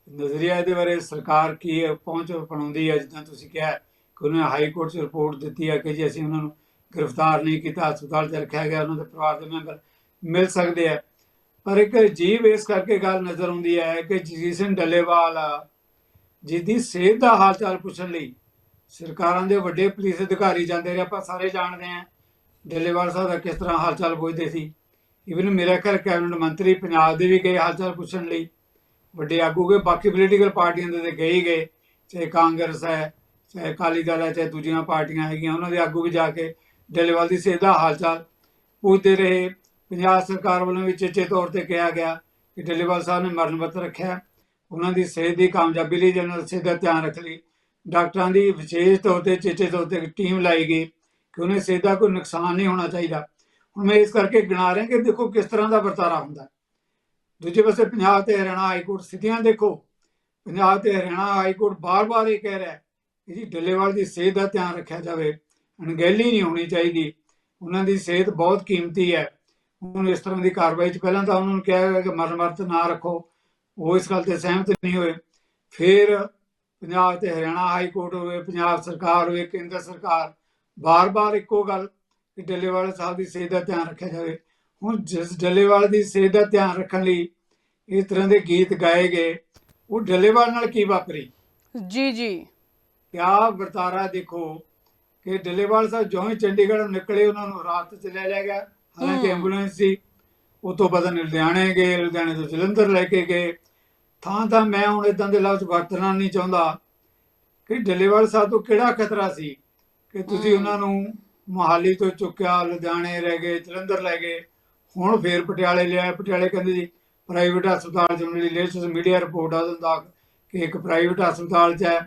ਨਜ਼ਰੀਆ ਇਹਦੇ ਬਾਰੇ ਸਰਕਾਰ ਕੀ ਪਹੁੰਚ ਬਣਾਉਂਦੀ ਹੈ, ਜਿੱਦਾਂ ਤੁਸੀਂ ਕਿਹਾ ਕਿ ਉਹਨੇ ਹਾਈ ਕੋਰਟ 'ਚ ਰਿਪੋਰਟ ਦਿੱਤੀ ਹੈ ਕਿ ਜੀ ਅਸੀਂ ਉਹਨਾਂ ਨੂੰ ਗ੍ਰਿਫਤਾਰ ਨਹੀਂ ਕੀਤਾ, ਹਸਪਤਾਲ 'ਚ ਰੱਖਿਆ ਗਿਆ, ਉਹਨਾਂ ਦੇ ਪਰਿਵਾਰ ਦੇ ਮੈਂਬਰ ਮਿਲ ਸਕਦੇ ਆ ਪਰ ਇੱਕ ਅਜੀਬ ਇਸ ਕਰਕੇ ਗੱਲ ਨਜ਼ਰ ਆਉਂਦੀ ਹੈ ਕਿ ਜਗਜੀਤ ਸਿੰਘ ਜਿਸ ਦੀ ਸਿਹਤ ਦਾ ਹਾਲ ਚਾਲ ਪੁੱਛਣ ਲਈ ਸਰਕਾਰਾਂ ਦੇ ਵੱਡੇ ਪੁਲਿਸ ਅਧਿਕਾਰੀ ਜਾਂਦੇ ਰਹੇ। ਆਪਾਂ ਸਾਰੇ ਜਾਣਦੇ ਹਾਂ ਡੱਲੇਵਾਲ ਸਾਹਿਬ ਦਾ ਕਿਸ ਤਰ੍ਹਾਂ ਹਾਲ ਚਾਲ ਪੁੱਛਦੇ ਸੀ। ਇਵਨ ਮੇਰਾ ਘਰ ਕੈਬਨਿਟ ਮੰਤਰੀ ਪੰਜਾਬ ਦੇ ਵੀ ਗਏ ਹਾਲ ਚਾਲ ਪੁੱਛਣ ਲਈ। ਵੱਡੇ ਆਗੂ ਗਏ, ਬਾਕੀ ਪੋਲੀਟੀਕਲ ਪਾਰਟੀਆਂ ਦੇ ਤੇ ਗਏ ਹੀ ਗਏ। ਚਾਹੇ ਕਾਂਗਰਸ ਹੈ, ਚਾਹੇ ਅਕਾਲੀ ਦਲ ਹੈ, ਚਾਹੇ ਦੂਜੀਆਂ ਪਾਰਟੀਆਂ ਹੈਗੀਆਂ, ਉਹਨਾਂ ਦੇ ਆਗੂ ਵੀ ਜਾ ਕੇ ਡੱਲੇਵਾਲ ਦੀ ਸਿਹਤ ਦਾ ਹਾਲ ਚਾਲ ਪੁੱਛਦੇ ਰਹੇ। ਪੰਜਾਬ ਸਰਕਾਰ ਵੱਲੋਂ ਵੀ ਚੇਚੇ ਤੌਰ ਤੇ ਕਿਹਾ ਗਿਆ ਕਿ ਡੱਲੇਵਾਲ ਸਾਹਿਬ ਨੇ ਮਰਨ ਵਰਤ ਰੱਖਿਆ। ਉਹਨਾਂ ਦੀ ਸਿਹਤ ਦੀ ਕਾਮਯਾਬੀ ਲਈ ਜਨਰਲ ਸਿਹਤ ਦਾ ਧਿਆਨ ਰੱਖ ਲਈ ਡਾਕਟਰਾਂ ਦੀ ਵਿਸ਼ੇਸ਼ ਤੌਰ ਤੇ ਚੇਚੇ ਤੌਰ ਤੇ ਟੀਮ ਲਾਈ ਗਈ ਕਿ ਉਹਨੇ ਸਿਹਤ ਦਾ ਕੋਈ ਨੁਕਸਾਨ ਨਹੀਂ ਹੋਣਾ ਚਾਹੀਦਾ। ਹੁਣ ਮੈਂ ਇਸ ਕਰਕੇ ਗਿਣਾ ਰਿਹਾ ਕਿ ਦੇਖੋ ਕਿਸ ਤਰ੍ਹਾਂ ਦਾ ਵਰਤਾਰਾ ਹੁੰਦਾ। ਦੂਜੇ ਪਾਸੇ ਪੰਜਾਬ ਤੇ ਹਰਿਆਣਾ ਹਾਈ ਕੋਰਟ ਸਥਿਤੀਆਂ ਦੇਖੋ। ਪੰਜਾਬ ਤੇ ਹਰਿਆਣਾ ਹਾਈ ਕੋਰਟ ਬਾਰ-ਬਾਰ ਇਹ ਕਹਿ ਰਿਹਾ ਹੈ ਕਿ ਜੀ ਡੱਲੇਵਾਲ ਦੀ ਸਿਹਤ ਦਾ ਧਿਆਨ ਰੱਖਿਆ ਜਾਵੇ। ਅਣਗਹਿਲੀ ਨਹੀਂ ਹੋਣੀ ਚਾਹੀਦੀ। ਉਹਨਾਂ ਦੀ ਸਿਹਤ ਬਹੁਤ ਕੀਮਤੀ ਹੈ। ਹੁਣ ਇਸ ਤਰ੍ਹਾਂ ਦੀ ਕਾਰਵਾਈ 'ਚ ਪਹਿਲਾਂ ਤਾਂ ਉਹਨਾਂ ਨੂੰ ਕਿਹਾ ਗਿਆ ਕਿ ਮਰਨ ਮਰਤ ਨਾ ਰੱਖੋ। ਉਹ ਇਸ ਗੱਲ ਤੇ ਸਹਿਮਤ ਨਹੀਂ ਹੋਏ। ਫਿਰ ਪੰਜਾਬ ਤੇ ਹਰਿਆਣਾ ਹਾਈ ਕੋਰਟ ਹੋਵੇ ਪੰਜਾਬ ਸਰਕਾਰ ਹੋਵੇ ਕੇਂਦਰ ਸਰਕਾਰ ਬਾਰ-ਬਾਰ ਇੱਕੋ ਗੱਲ ਕਿ ਡੱਲੇਵਾਲ ਸਾਹਿਬ ਦੀ ਸਿਹਤ ਦਾ ਧਿਆਨ ਰੱਖਿਆ ਜਾਵੇ। ਹੁਣ ਜਿਸ ਡੱਲੇਵਾਲ ਦੀ ਸਿਹਤ ਦਾ ਧਿਆਨ ਰੱਖਣ ਲਈ ਇਸ ਤਰ੍ਹਾਂ ਦੇ ਗੀਤ ਗਾਏ ਗਏ ਉਹ ਡੱਲੇਵਾਲ ਨਾਲ ਕੀ ਵਾਪਰੀ? ਜੀ ਜੀ। ਕਿਆ ਵਰਤਾਰਾ ਦੇਖੋ ਕਿ ਡੱਲੇਵਾਲ ਸਾਹਿਬ ਜਿਉਂ ਹੀ ਚੰਡੀਗੜ੍ਹ ਨਿਕਲੇ ਉਹਨਾਂ ਨੂੰ ਰਾਤ ਚ ਲੈ ਲਿਆ ਗਿਆ। ਹਾਲਾਂਕਿ। ਐਂਬੂਲੈਂਸ ਸੀ ਉਹ ਤੋਂ ਲੁਧਿਆਣੇ ਗਏ ਲੁਧਿਆਣੇ ਤੋਂ ਜਲੰਧਰ ਲੈ ਕੇ ਗਏ। ਥਾਂ ਤਾਂ ਮੈਂ ਹੁਣ ਇਦਾਂ ਦੇ ਲਫ਼ਜ਼ ਵਰਤਣਾ ਨਹੀਂ ਚਾਹੁੰਦਾ ਕਿ ਡੱਲੇਵਾਲ ਸਾਹਿਬ ਤੋਂ ਕਿਹੜਾ ਖਤਰਾ ਸੀ ਕਿ ਤੁਸੀਂ। ਉਹਨਾਂ ਨੂੰ ਮੋਹਾਲੀ ਤੋਂ ਚੁੱਕਿਆ ਲੁਧਿਆਣੇ ਰਹਿ ਗਏ ਜਲੰਧਰ ਲੈ ਗਏ ਹੁਣ ਫੇਰ ਪਟਿਆਲੇ ਲਿਆਏ ਪਟਿਆਲੇ ਕਹਿੰਦੇ ਜੀ ਪ੍ਰਾਈਵੇਟ ਹਸਪਤਾਲ ਚ ਉਹਨਾਂ ਦੀ ਲੇਟੈਸਟ ਮੀਡੀਆ ਰਿਪੋਰਟ ਆ ਦਿੰਦਾ ਕਿ ਇੱਕ ਪ੍ਰਾਈਵੇਟ ਹਸਪਤਾਲ ਚ ਹੈ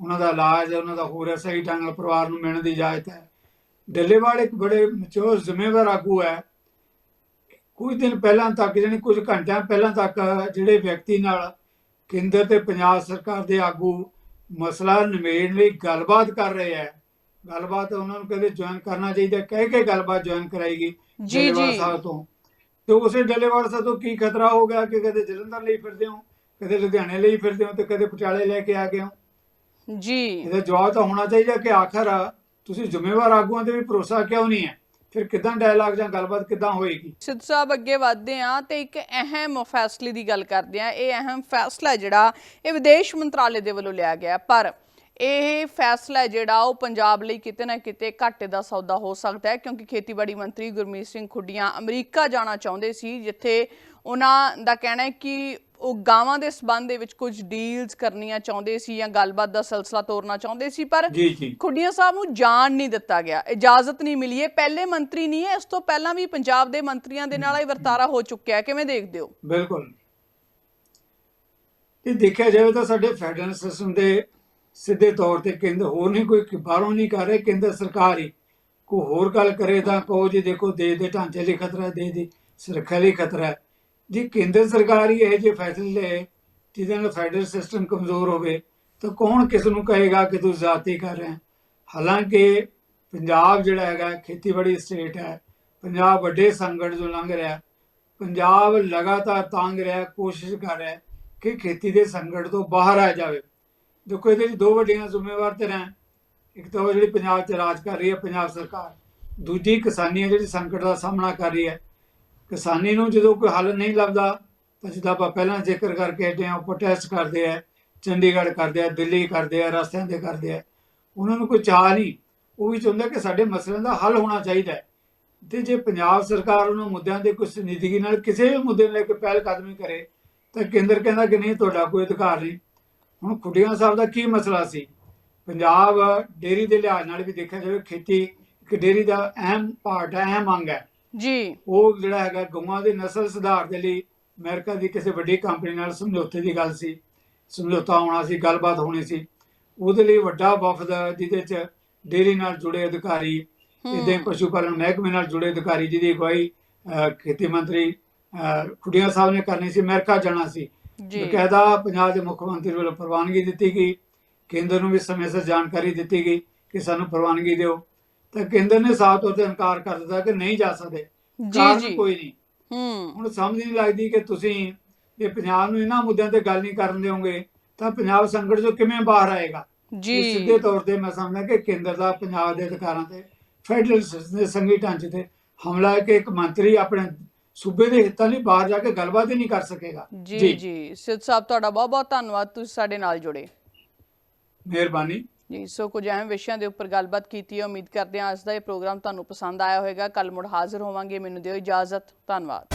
ਉਹਨਾਂ ਦਾ ਇਲਾਜ ਹੈ ਉਹਨਾਂ ਦਾ ਹੋਰ ਹੈ ਸਹੀ ਢੰਗ ਨਾਲ ਪਰਿਵਾਰ ਨੂੰ ਮਿਲਣ ਦੀ ਇਜਾਜ਼ਤ ਹੈ ਡੱਲੇਵਾਲ ਇੱਕ ਬੜੇ ਮਚੋਰ ਜ਼ਿੰਮੇਵਾਰ ਆਗੂ ਹੈ ਕੁਝ ਦਿਨ ਪਹਿਲਾਂ ਤੱਕ ਜਾਣੀ ਕੁਝ ਘੰਟਿਆਂ ਪਹਿਲਾਂ ਤੱਕ ਜਿਹੜੇ ਵਿਅਕਤੀ ਨਾਲ ਕੇਂਦਰ ਤੇ ਪੰਜਾਬ ਸਰਕਾਰ ਦੇ ਆਗੂ ਮਸਲਾ ਨਿਬੇੜਨ ਲਈ ਗੱਲਬਾਤ ਕਰ ਰਹੇ ਹੈ ਗੱਲਬਾਤ ਉਹਨਾਂ ਨੂੰ ਕਦੇ ਜੁਆਇਨ ਕਰਨਾ ਚਾਹੀਦਾ ਕਹਿ ਕੇ ਗੱਲਬਾਤ ਜੁਆਇਨ ਕਰਾਏਗੀ ਜੀ ਜੀ। ਸਾਹਿਬ ਤੋਂ। ਤੇ ਉਸੇ ਡੱਲੇਵਾਲ ਸਾਹਿਬ ਤੋਂ ਕੀ ਖਤਰਾ ਹੋ ਗਿਆ ਕਿ ਕਦੇ ਜਲੰਧਰ ਲਈ ਫਿਰਦੇ ਹੋ ਕਦੇ ਲੁਧਿਆਣੇ ਲਈ ਫਿਰਦੇ ਹੋ ਤੇ ਕਦੇ ਪਟਿਆਲੇ ਲੈ ਕੇ ਆ ਗਏ ਹੋ? ਜੀ। ਇਹਦਾ ਜਵਾਬ ਤਾਂ ਹੋਣਾ ਚਾਹੀਦਾ ਕਿ ਆਖਰ ਤੁਸੀਂ ਜ਼ਿੰਮੇਵਾਰ ਆਗੂਆਂ ਤੇ ਵੀ ਭਰੋਸਾ ਕਿਉਂ ਨਹੀਂ ਹੈ? ਫਿਰ ਕਿਦਾਂ ਡਾਇਲਾਗ ਜਾਂ ਗੱਲਬਾਤ ਕਿਦਾਂ ਹੋਏਗੀ? ਸਿੱਧ ਸਾਹਿਬ ਅੱਗੇ ਵਧਦੇ ਹਾਂ ਤੇ ਇੱਕ ਅਹਿਮ ਫੈਸਲੇ ਦੀ ਗੱਲ ਕਰਦੇ ਹਾਂ। ਇਹ ਅਹਿਮ ਫੈਸਲਾ ਜਿਹੜਾ ਇਹ ਵਿਦੇਸ਼ ਮੰਤਰਾਲੇ ਦੇ ਵੱਲੋਂ ਲਿਆ ਗਿਆ। ਪਰ ਇਹ ਫੈਸਲਾ ਜਿਹੜਾ ਉਹ ਪੰਜਾਬ ਲਈ ਕਿਤੇ ਨਾ ਕਿਤੇ ਘਾਟੇ ਦਾ ਸੌਦਾ ਹੋ ਸਕਦਾ ਹੈ, ਕਿਉਂਕਿ ਖੇਤੀਬਾੜੀ ਮੰਤਰੀ ਗੁਰਮੀਤ ਸਿੰਘ ਖੁੱਡੀਆਂ ਅਮਰੀਕਾ ਜਾਣਾ ਚਾਹੁੰਦੇ ਸੀ, ਜਿੱਥੇ ਉਹਨਾਂ ਦਾ ਕਹਿਣਾ ਹੈ ਕਿ ਉਹ ਗਾਵਾਂ ਦੇ ਸਬੰਧ ਦੇ ਵਿੱਚ ਕੁਝ ਡੀਲਸ ਕਰਨੀਆਂ ਚਾਹੁੰਦੇ ਸੀ ਜਾਂ ਗੱਲਬਾਤ ਦਾ ਸਿਲਸਿਲਾ ਤੋਰਨਾ ਚਾਹੁੰਦੇ ਸੀ ਪਰ ਖੁੱਡੀਆਂ ਸਾਹਿਬ ਨੂੰ ਜਾਣ ਨਹੀਂ ਦਿੱਤਾ ਗਿਆ। ਇਜਾਜ਼ਤ ਨਹੀਂ ਮਿਲੀ ਇਹ ਪਹਿਲੇ ਮੰਤਰੀ ਨਹੀਂ ਹੈ। ਇਸ ਤੋਂ ਪਹਿਲਾਂ ਵੀ ਪੰਜਾਬ ਦੇ ਮੰਤਰੀਆਂ ਦੇ ਨਾਲ ਇਹ ਵਰਤਾਰਾ ਹੋ ਚੁੱਕਿਆ ਹੈ। ਕਿਵੇਂ ਦੇਖਦੇ ਹੋ? ਬਿਲਕੁਲ। ਇਹ ਦੇਖਿਆ ਜਾਵੇ ਤਾਂ ਸਾਡੇ ਫੈਡਰਲ ਸਿਸਟਮ ਦੇ ਸਿੱਧੇ ਤੌਰ ਤੇ ਕੇਂਦਰ ਹੋਰ ਨਹੀਂ ਕੋਈ ਬਾਹਰੋਂ ਨਹੀਂ ਕਰ ਰਹੇ। ਕੇਂਦਰ ਸਰਕਾਰ ਹੀ ਕੋਈ ਹੋਰ ਗੱਲ ਕਰੇ ਤਾਂ ਕਹੋ ਜੀ ਦੇਖੋ ਦੇਸ਼ ਦੇ ਢਾਂਚੇ ਲਈ ਖਤਰਾ ਦੇਸ਼ ਦੀ ਸੁਰੱਖਿਆ ਲਈ ਖਤਰਾ ਜੇ ਕੇਂਦਰ ਸਰਕਾਰ ਹੀ ਇਹ ਜਿਹੇ ਫੈਸਲੇ ਲਏ, ਜਿਹਦੇ ਨਾਲ ਫੈਡਰਲ ਸਿਸਟਮ ਕਮਜ਼ੋਰ ਹੋਵੇ, ਤਾਂ ਕੌਣ ਕਿਸ ਨੂੰ ਕਹੇਗਾ ਕਿ ਤੂੰ ਜ਼ਾਤੀ ਕਰ ਰਿਹਾ ਹਾਲਾਂਕਿ ਪੰਜਾਬ ਜਿਹੜਾ ਹੈਗਾ, ਖੇਤੀਬਾੜੀ ਸਟੇਟ ਹੈ, ਪੰਜਾਬ ਵੱਡੇ ਸੰਕਟ ਜੋ ਲੰਘ ਰਿਹਾ ਪੰਜਾਬ ਲਗਾਤਾਰ ਤੰਗ ਰਿਹਾ, ਕੋਸ਼ਿਸ਼ ਕਰ ਰਿਹਾ ਕਿ ਖੇਤੀ ਦੇ ਸੰਕਟ ਤੋਂ ਬਾਹਰ ਆ ਜਾਵੇ। ਦੇਖੋ ਇਹਦੇ ਲਈ ਦੋ ਵੱਡੀਆਂ ਜ਼ਿੰਮੇਵਾਰ ਤੇ ਰਹਿ ਇੱਕ ਤਾਂ ਉਹ ਜਿਹੜੀ ਪੰਜਾਬ 'ਚ ਰਾਜ ਕਰ ਰਹੀ ਹੈ, ਪੰਜਾਬ ਸਰਕਾਰ। ਦੂਜੀ ਕਿਸਾਨੀ ਜਿਹੜੀ ਸੰਕਟ ਦਾ ਸਾਹਮਣਾ ਕਰ ਰਹੀ ਹੈ ਕਿਸਾਨੀ ਨੂੰ ਜਦੋਂ ਕੋਈ ਹੱਲ ਨਹੀਂ ਲੱਭਦਾ, ਤਾਂ ਜਿੱਦਾਂ ਆਪਾਂ ਪਹਿਲਾਂ ਜ਼ਿਕਰ ਕਰਕੇ ਹਟੇ ਹਾਂ ਪ੍ਰੋਟੈਸਟ ਕਰਦੇ ਆ, ਚੰਡੀਗੜ੍ਹ ਕਰਦੇ ਆ, ਦਿੱਲੀ ਕਰਦੇ ਆ ਰਸਤਿਆਂ ਤੇ ਕਰਦੇ ਆ, ਉਹਨਾਂ ਨੂੰ ਕੋਈ ਚਾਹ ਨਹੀਂ। ਉਹ ਵੀ ਚਾਹੁੰਦਾ ਕਿ ਸਾਡੇ ਮਸਲਿਆਂ ਦਾ ਹੱਲ ਹੋਣਾ ਚਾਹੀਦਾ ਹੈ। ਤੇ ਜੇ ਪੰਜਾਬ ਸਰਕਾਰ ਉਹਨਾਂ ਮੁੱਦਿਆਂ ਦੇ ਕੁਝ ਨਿੱਜੀ ਨਾਲ ਕਿਸੇ ਵੀ ਮੁੱਦੇ ਨਾਲ ਕੋਈ ਕੇ ਪਹਿਲ ਕਦਮੀ ਕਰੇ, ਤਾਂ ਕੇਂਦਰ ਕਹਿੰਦਾ ਕਿ ਨਹੀਂ, ਤੁਹਾਡਾ ਕੋਈ ਅਧਿਕਾਰ ਨਹੀਂ। ਹੁਣ ਖੁੱਡੀਆਂ ਸਾਹਿਬ ਦਾ ਕੀ ਮਸਲਾ ਸੀ? ਪੰਜਾਬ ਡੇਰੀ ਦੇ ਲਿਹਾਜ਼ ਨਾਲ ਵੀ ਦੇਖਿਆ ਜਾਵੇ, ਖੇਤੀ ਇੱਕ ਡੇਰੀ ਦਾ ਅਹਿਮ ਪਾਰਟ ਹੈ, ਅਹਿਮ ਅੰਗ ਹੈ। ਜੀ। ਉਹ ਜਿਹੜਾ ਹੈਗਾ ਗਊਆਂ ਦੇ ਨਸਲ ਸੁਧਾਰ ਦੇ ਲਈ ਅਮਰੀਕਾ ਦੀ ਕਿਸੇ ਵੱਡੀ ਕੰਪਨੀ ਨਾਲ ਸਮਝੌਤੇ ਦੀ ਗੱਲ ਸੀ ਸਮਝੌਤਾ ਹੋਣਾ ਸੀ ਗੱਲਬਾਤ ਹੋਣੀ ਸੀ। ਉਹਦੇ ਲਈ ਵੱਡਾ ਵਫਦ ਜਿਹਦੇ ਚ ਡੇਰੀ ਨਾਲ ਜੁੜੇ ਅਧਿਕਾਰੀ ਇਦਾਂ ਪਸ਼ੂ ਪਾਲਣ ਮਹਿਕਮੇ ਨਾਲ ਜੁੜੇ ਅਧਿਕਾਰੀ ਜਿਹਦੀ ਅਗਵਾਈ ਖੇਤੀ ਮੰਤਰੀ ਖੁੱਡੀਆਂ ਸਾਹਿਬ ਨੇ ਕਰਨੀ ਸੀ ਅਮਰੀਕਾ ਜਾਣਾ ਸੀ। ਜੀ। ਬਕਾਇਦਾ ਪੰਜਾਬ ਦੇ ਮੁੱਖ ਮੰਤਰੀ ਵੱਲੋਂ ਪ੍ਰਵਾਨਗੀ ਦਿੱਤੀ ਗਈ। ਕੇਂਦਰ ਨੂੰ ਵੀ ਸਮੇਂ ਸਿਰ ਜਾਣਕਾਰੀ ਦਿੱਤੀ ਗਈ ਕਿ ਸਾਨੂੰ ਪ੍ਰਵਾਨਗੀ ਦਿਓ। ਤਾਂ ਕੇਂਦਰ ਨੇ ਸਾਫ਼ ਤੌਰ ਤੇ ਇਨਕਾਰ ਕਰ ਦਿੱਤਾ ਕਿ ਨਹੀਂ ਜਾ ਸਕਦੇ। ਜੀ ਜੀ। ਕੋਈ ਨਹੀਂ। ਹੂੰ। ਹੁਣ ਸਮਝ ਨਹੀਂ ਲੱਗਦੀ ਕਿ ਤੁਸੀਂ ਜੇ ਪੰਜਾਬ ਨੂੰ ਇਹਨਾਂ ਮੁੱਦਿਆਂ ਤੇ ਗੱਲ ਨਹੀਂ ਕਰਨ ਦਿਓਗੇ ਤਾਂ ਪੰਜਾਬ ਸੰਕਟ ਚੋਂ ਕਿਵੇਂ ਬਾਹਰ ਆਏਗਾ? ਜੀ। ਇਹ ਸਿੱਧੇ ਤੌਰ ਤੇ ਮੈਂ ਸਮਝਦਾ ਕਿ ਕੇਂਦਰ ਦਾ ਪੰਜਾਬ ਦੇ ਅਧਿਕਾਰਾਂ ਤੇ ਫੈਡਰਲ ਦੇ ਸੰਘੀ ਢਾਂਚੇ ਤੇ ਹਮਲਾ ਕਿ ਇੱਕ ਮੰਤਰੀ ਆਪਣੇ ਸੂਬੇ ਦੇ ਹਿੱਤਾਂ ਲਈ ਬਾਹਰ ਜਾ ਕੇ ਗੱਲਬਾਤ ਹੀ ਨਹੀਂ ਕਰ ਸਕੇਗਾ। ਜੀ ਜੀ। ਸਿੱਧ ਸਾਹਿਬ ਤੁਹਾਡਾ ਬਹੁਤ ਬਹੁਤ ਧੰਨਵਾਦ। ਤੁਸੀਂ ਸਾਡੇ ਨਾਲ ਜੁੜੇ। ਮਿਹਰਬਾਨੀ। ਜੀ, ਸੋ ਕੁਝ ਅਹਿਮ ਵਿਸ਼ਿਆਂ ਦੇ ਉੱਪਰ ਗੱਲਬਾਤ ਕੀਤੀ ਹੈ। ਉਮੀਦ ਕਰਦੇ ਹਾਂ ਅੱਜ ਦਾ ਇਹ ਪ੍ਰੋਗਰਾਮ ਤੁਹਾਨੂੰ ਪਸੰਦ ਆਇਆ ਹੋਵੇਗਾ। ਕੱਲ ਮੁੜ ਹਾਜ਼ਰ ਹੋਵਾਂਗੇ। ਮੈਨੂੰ ਦਿਓ ਇਜਾਜ਼ਤ। ਧੰਨਵਾਦ।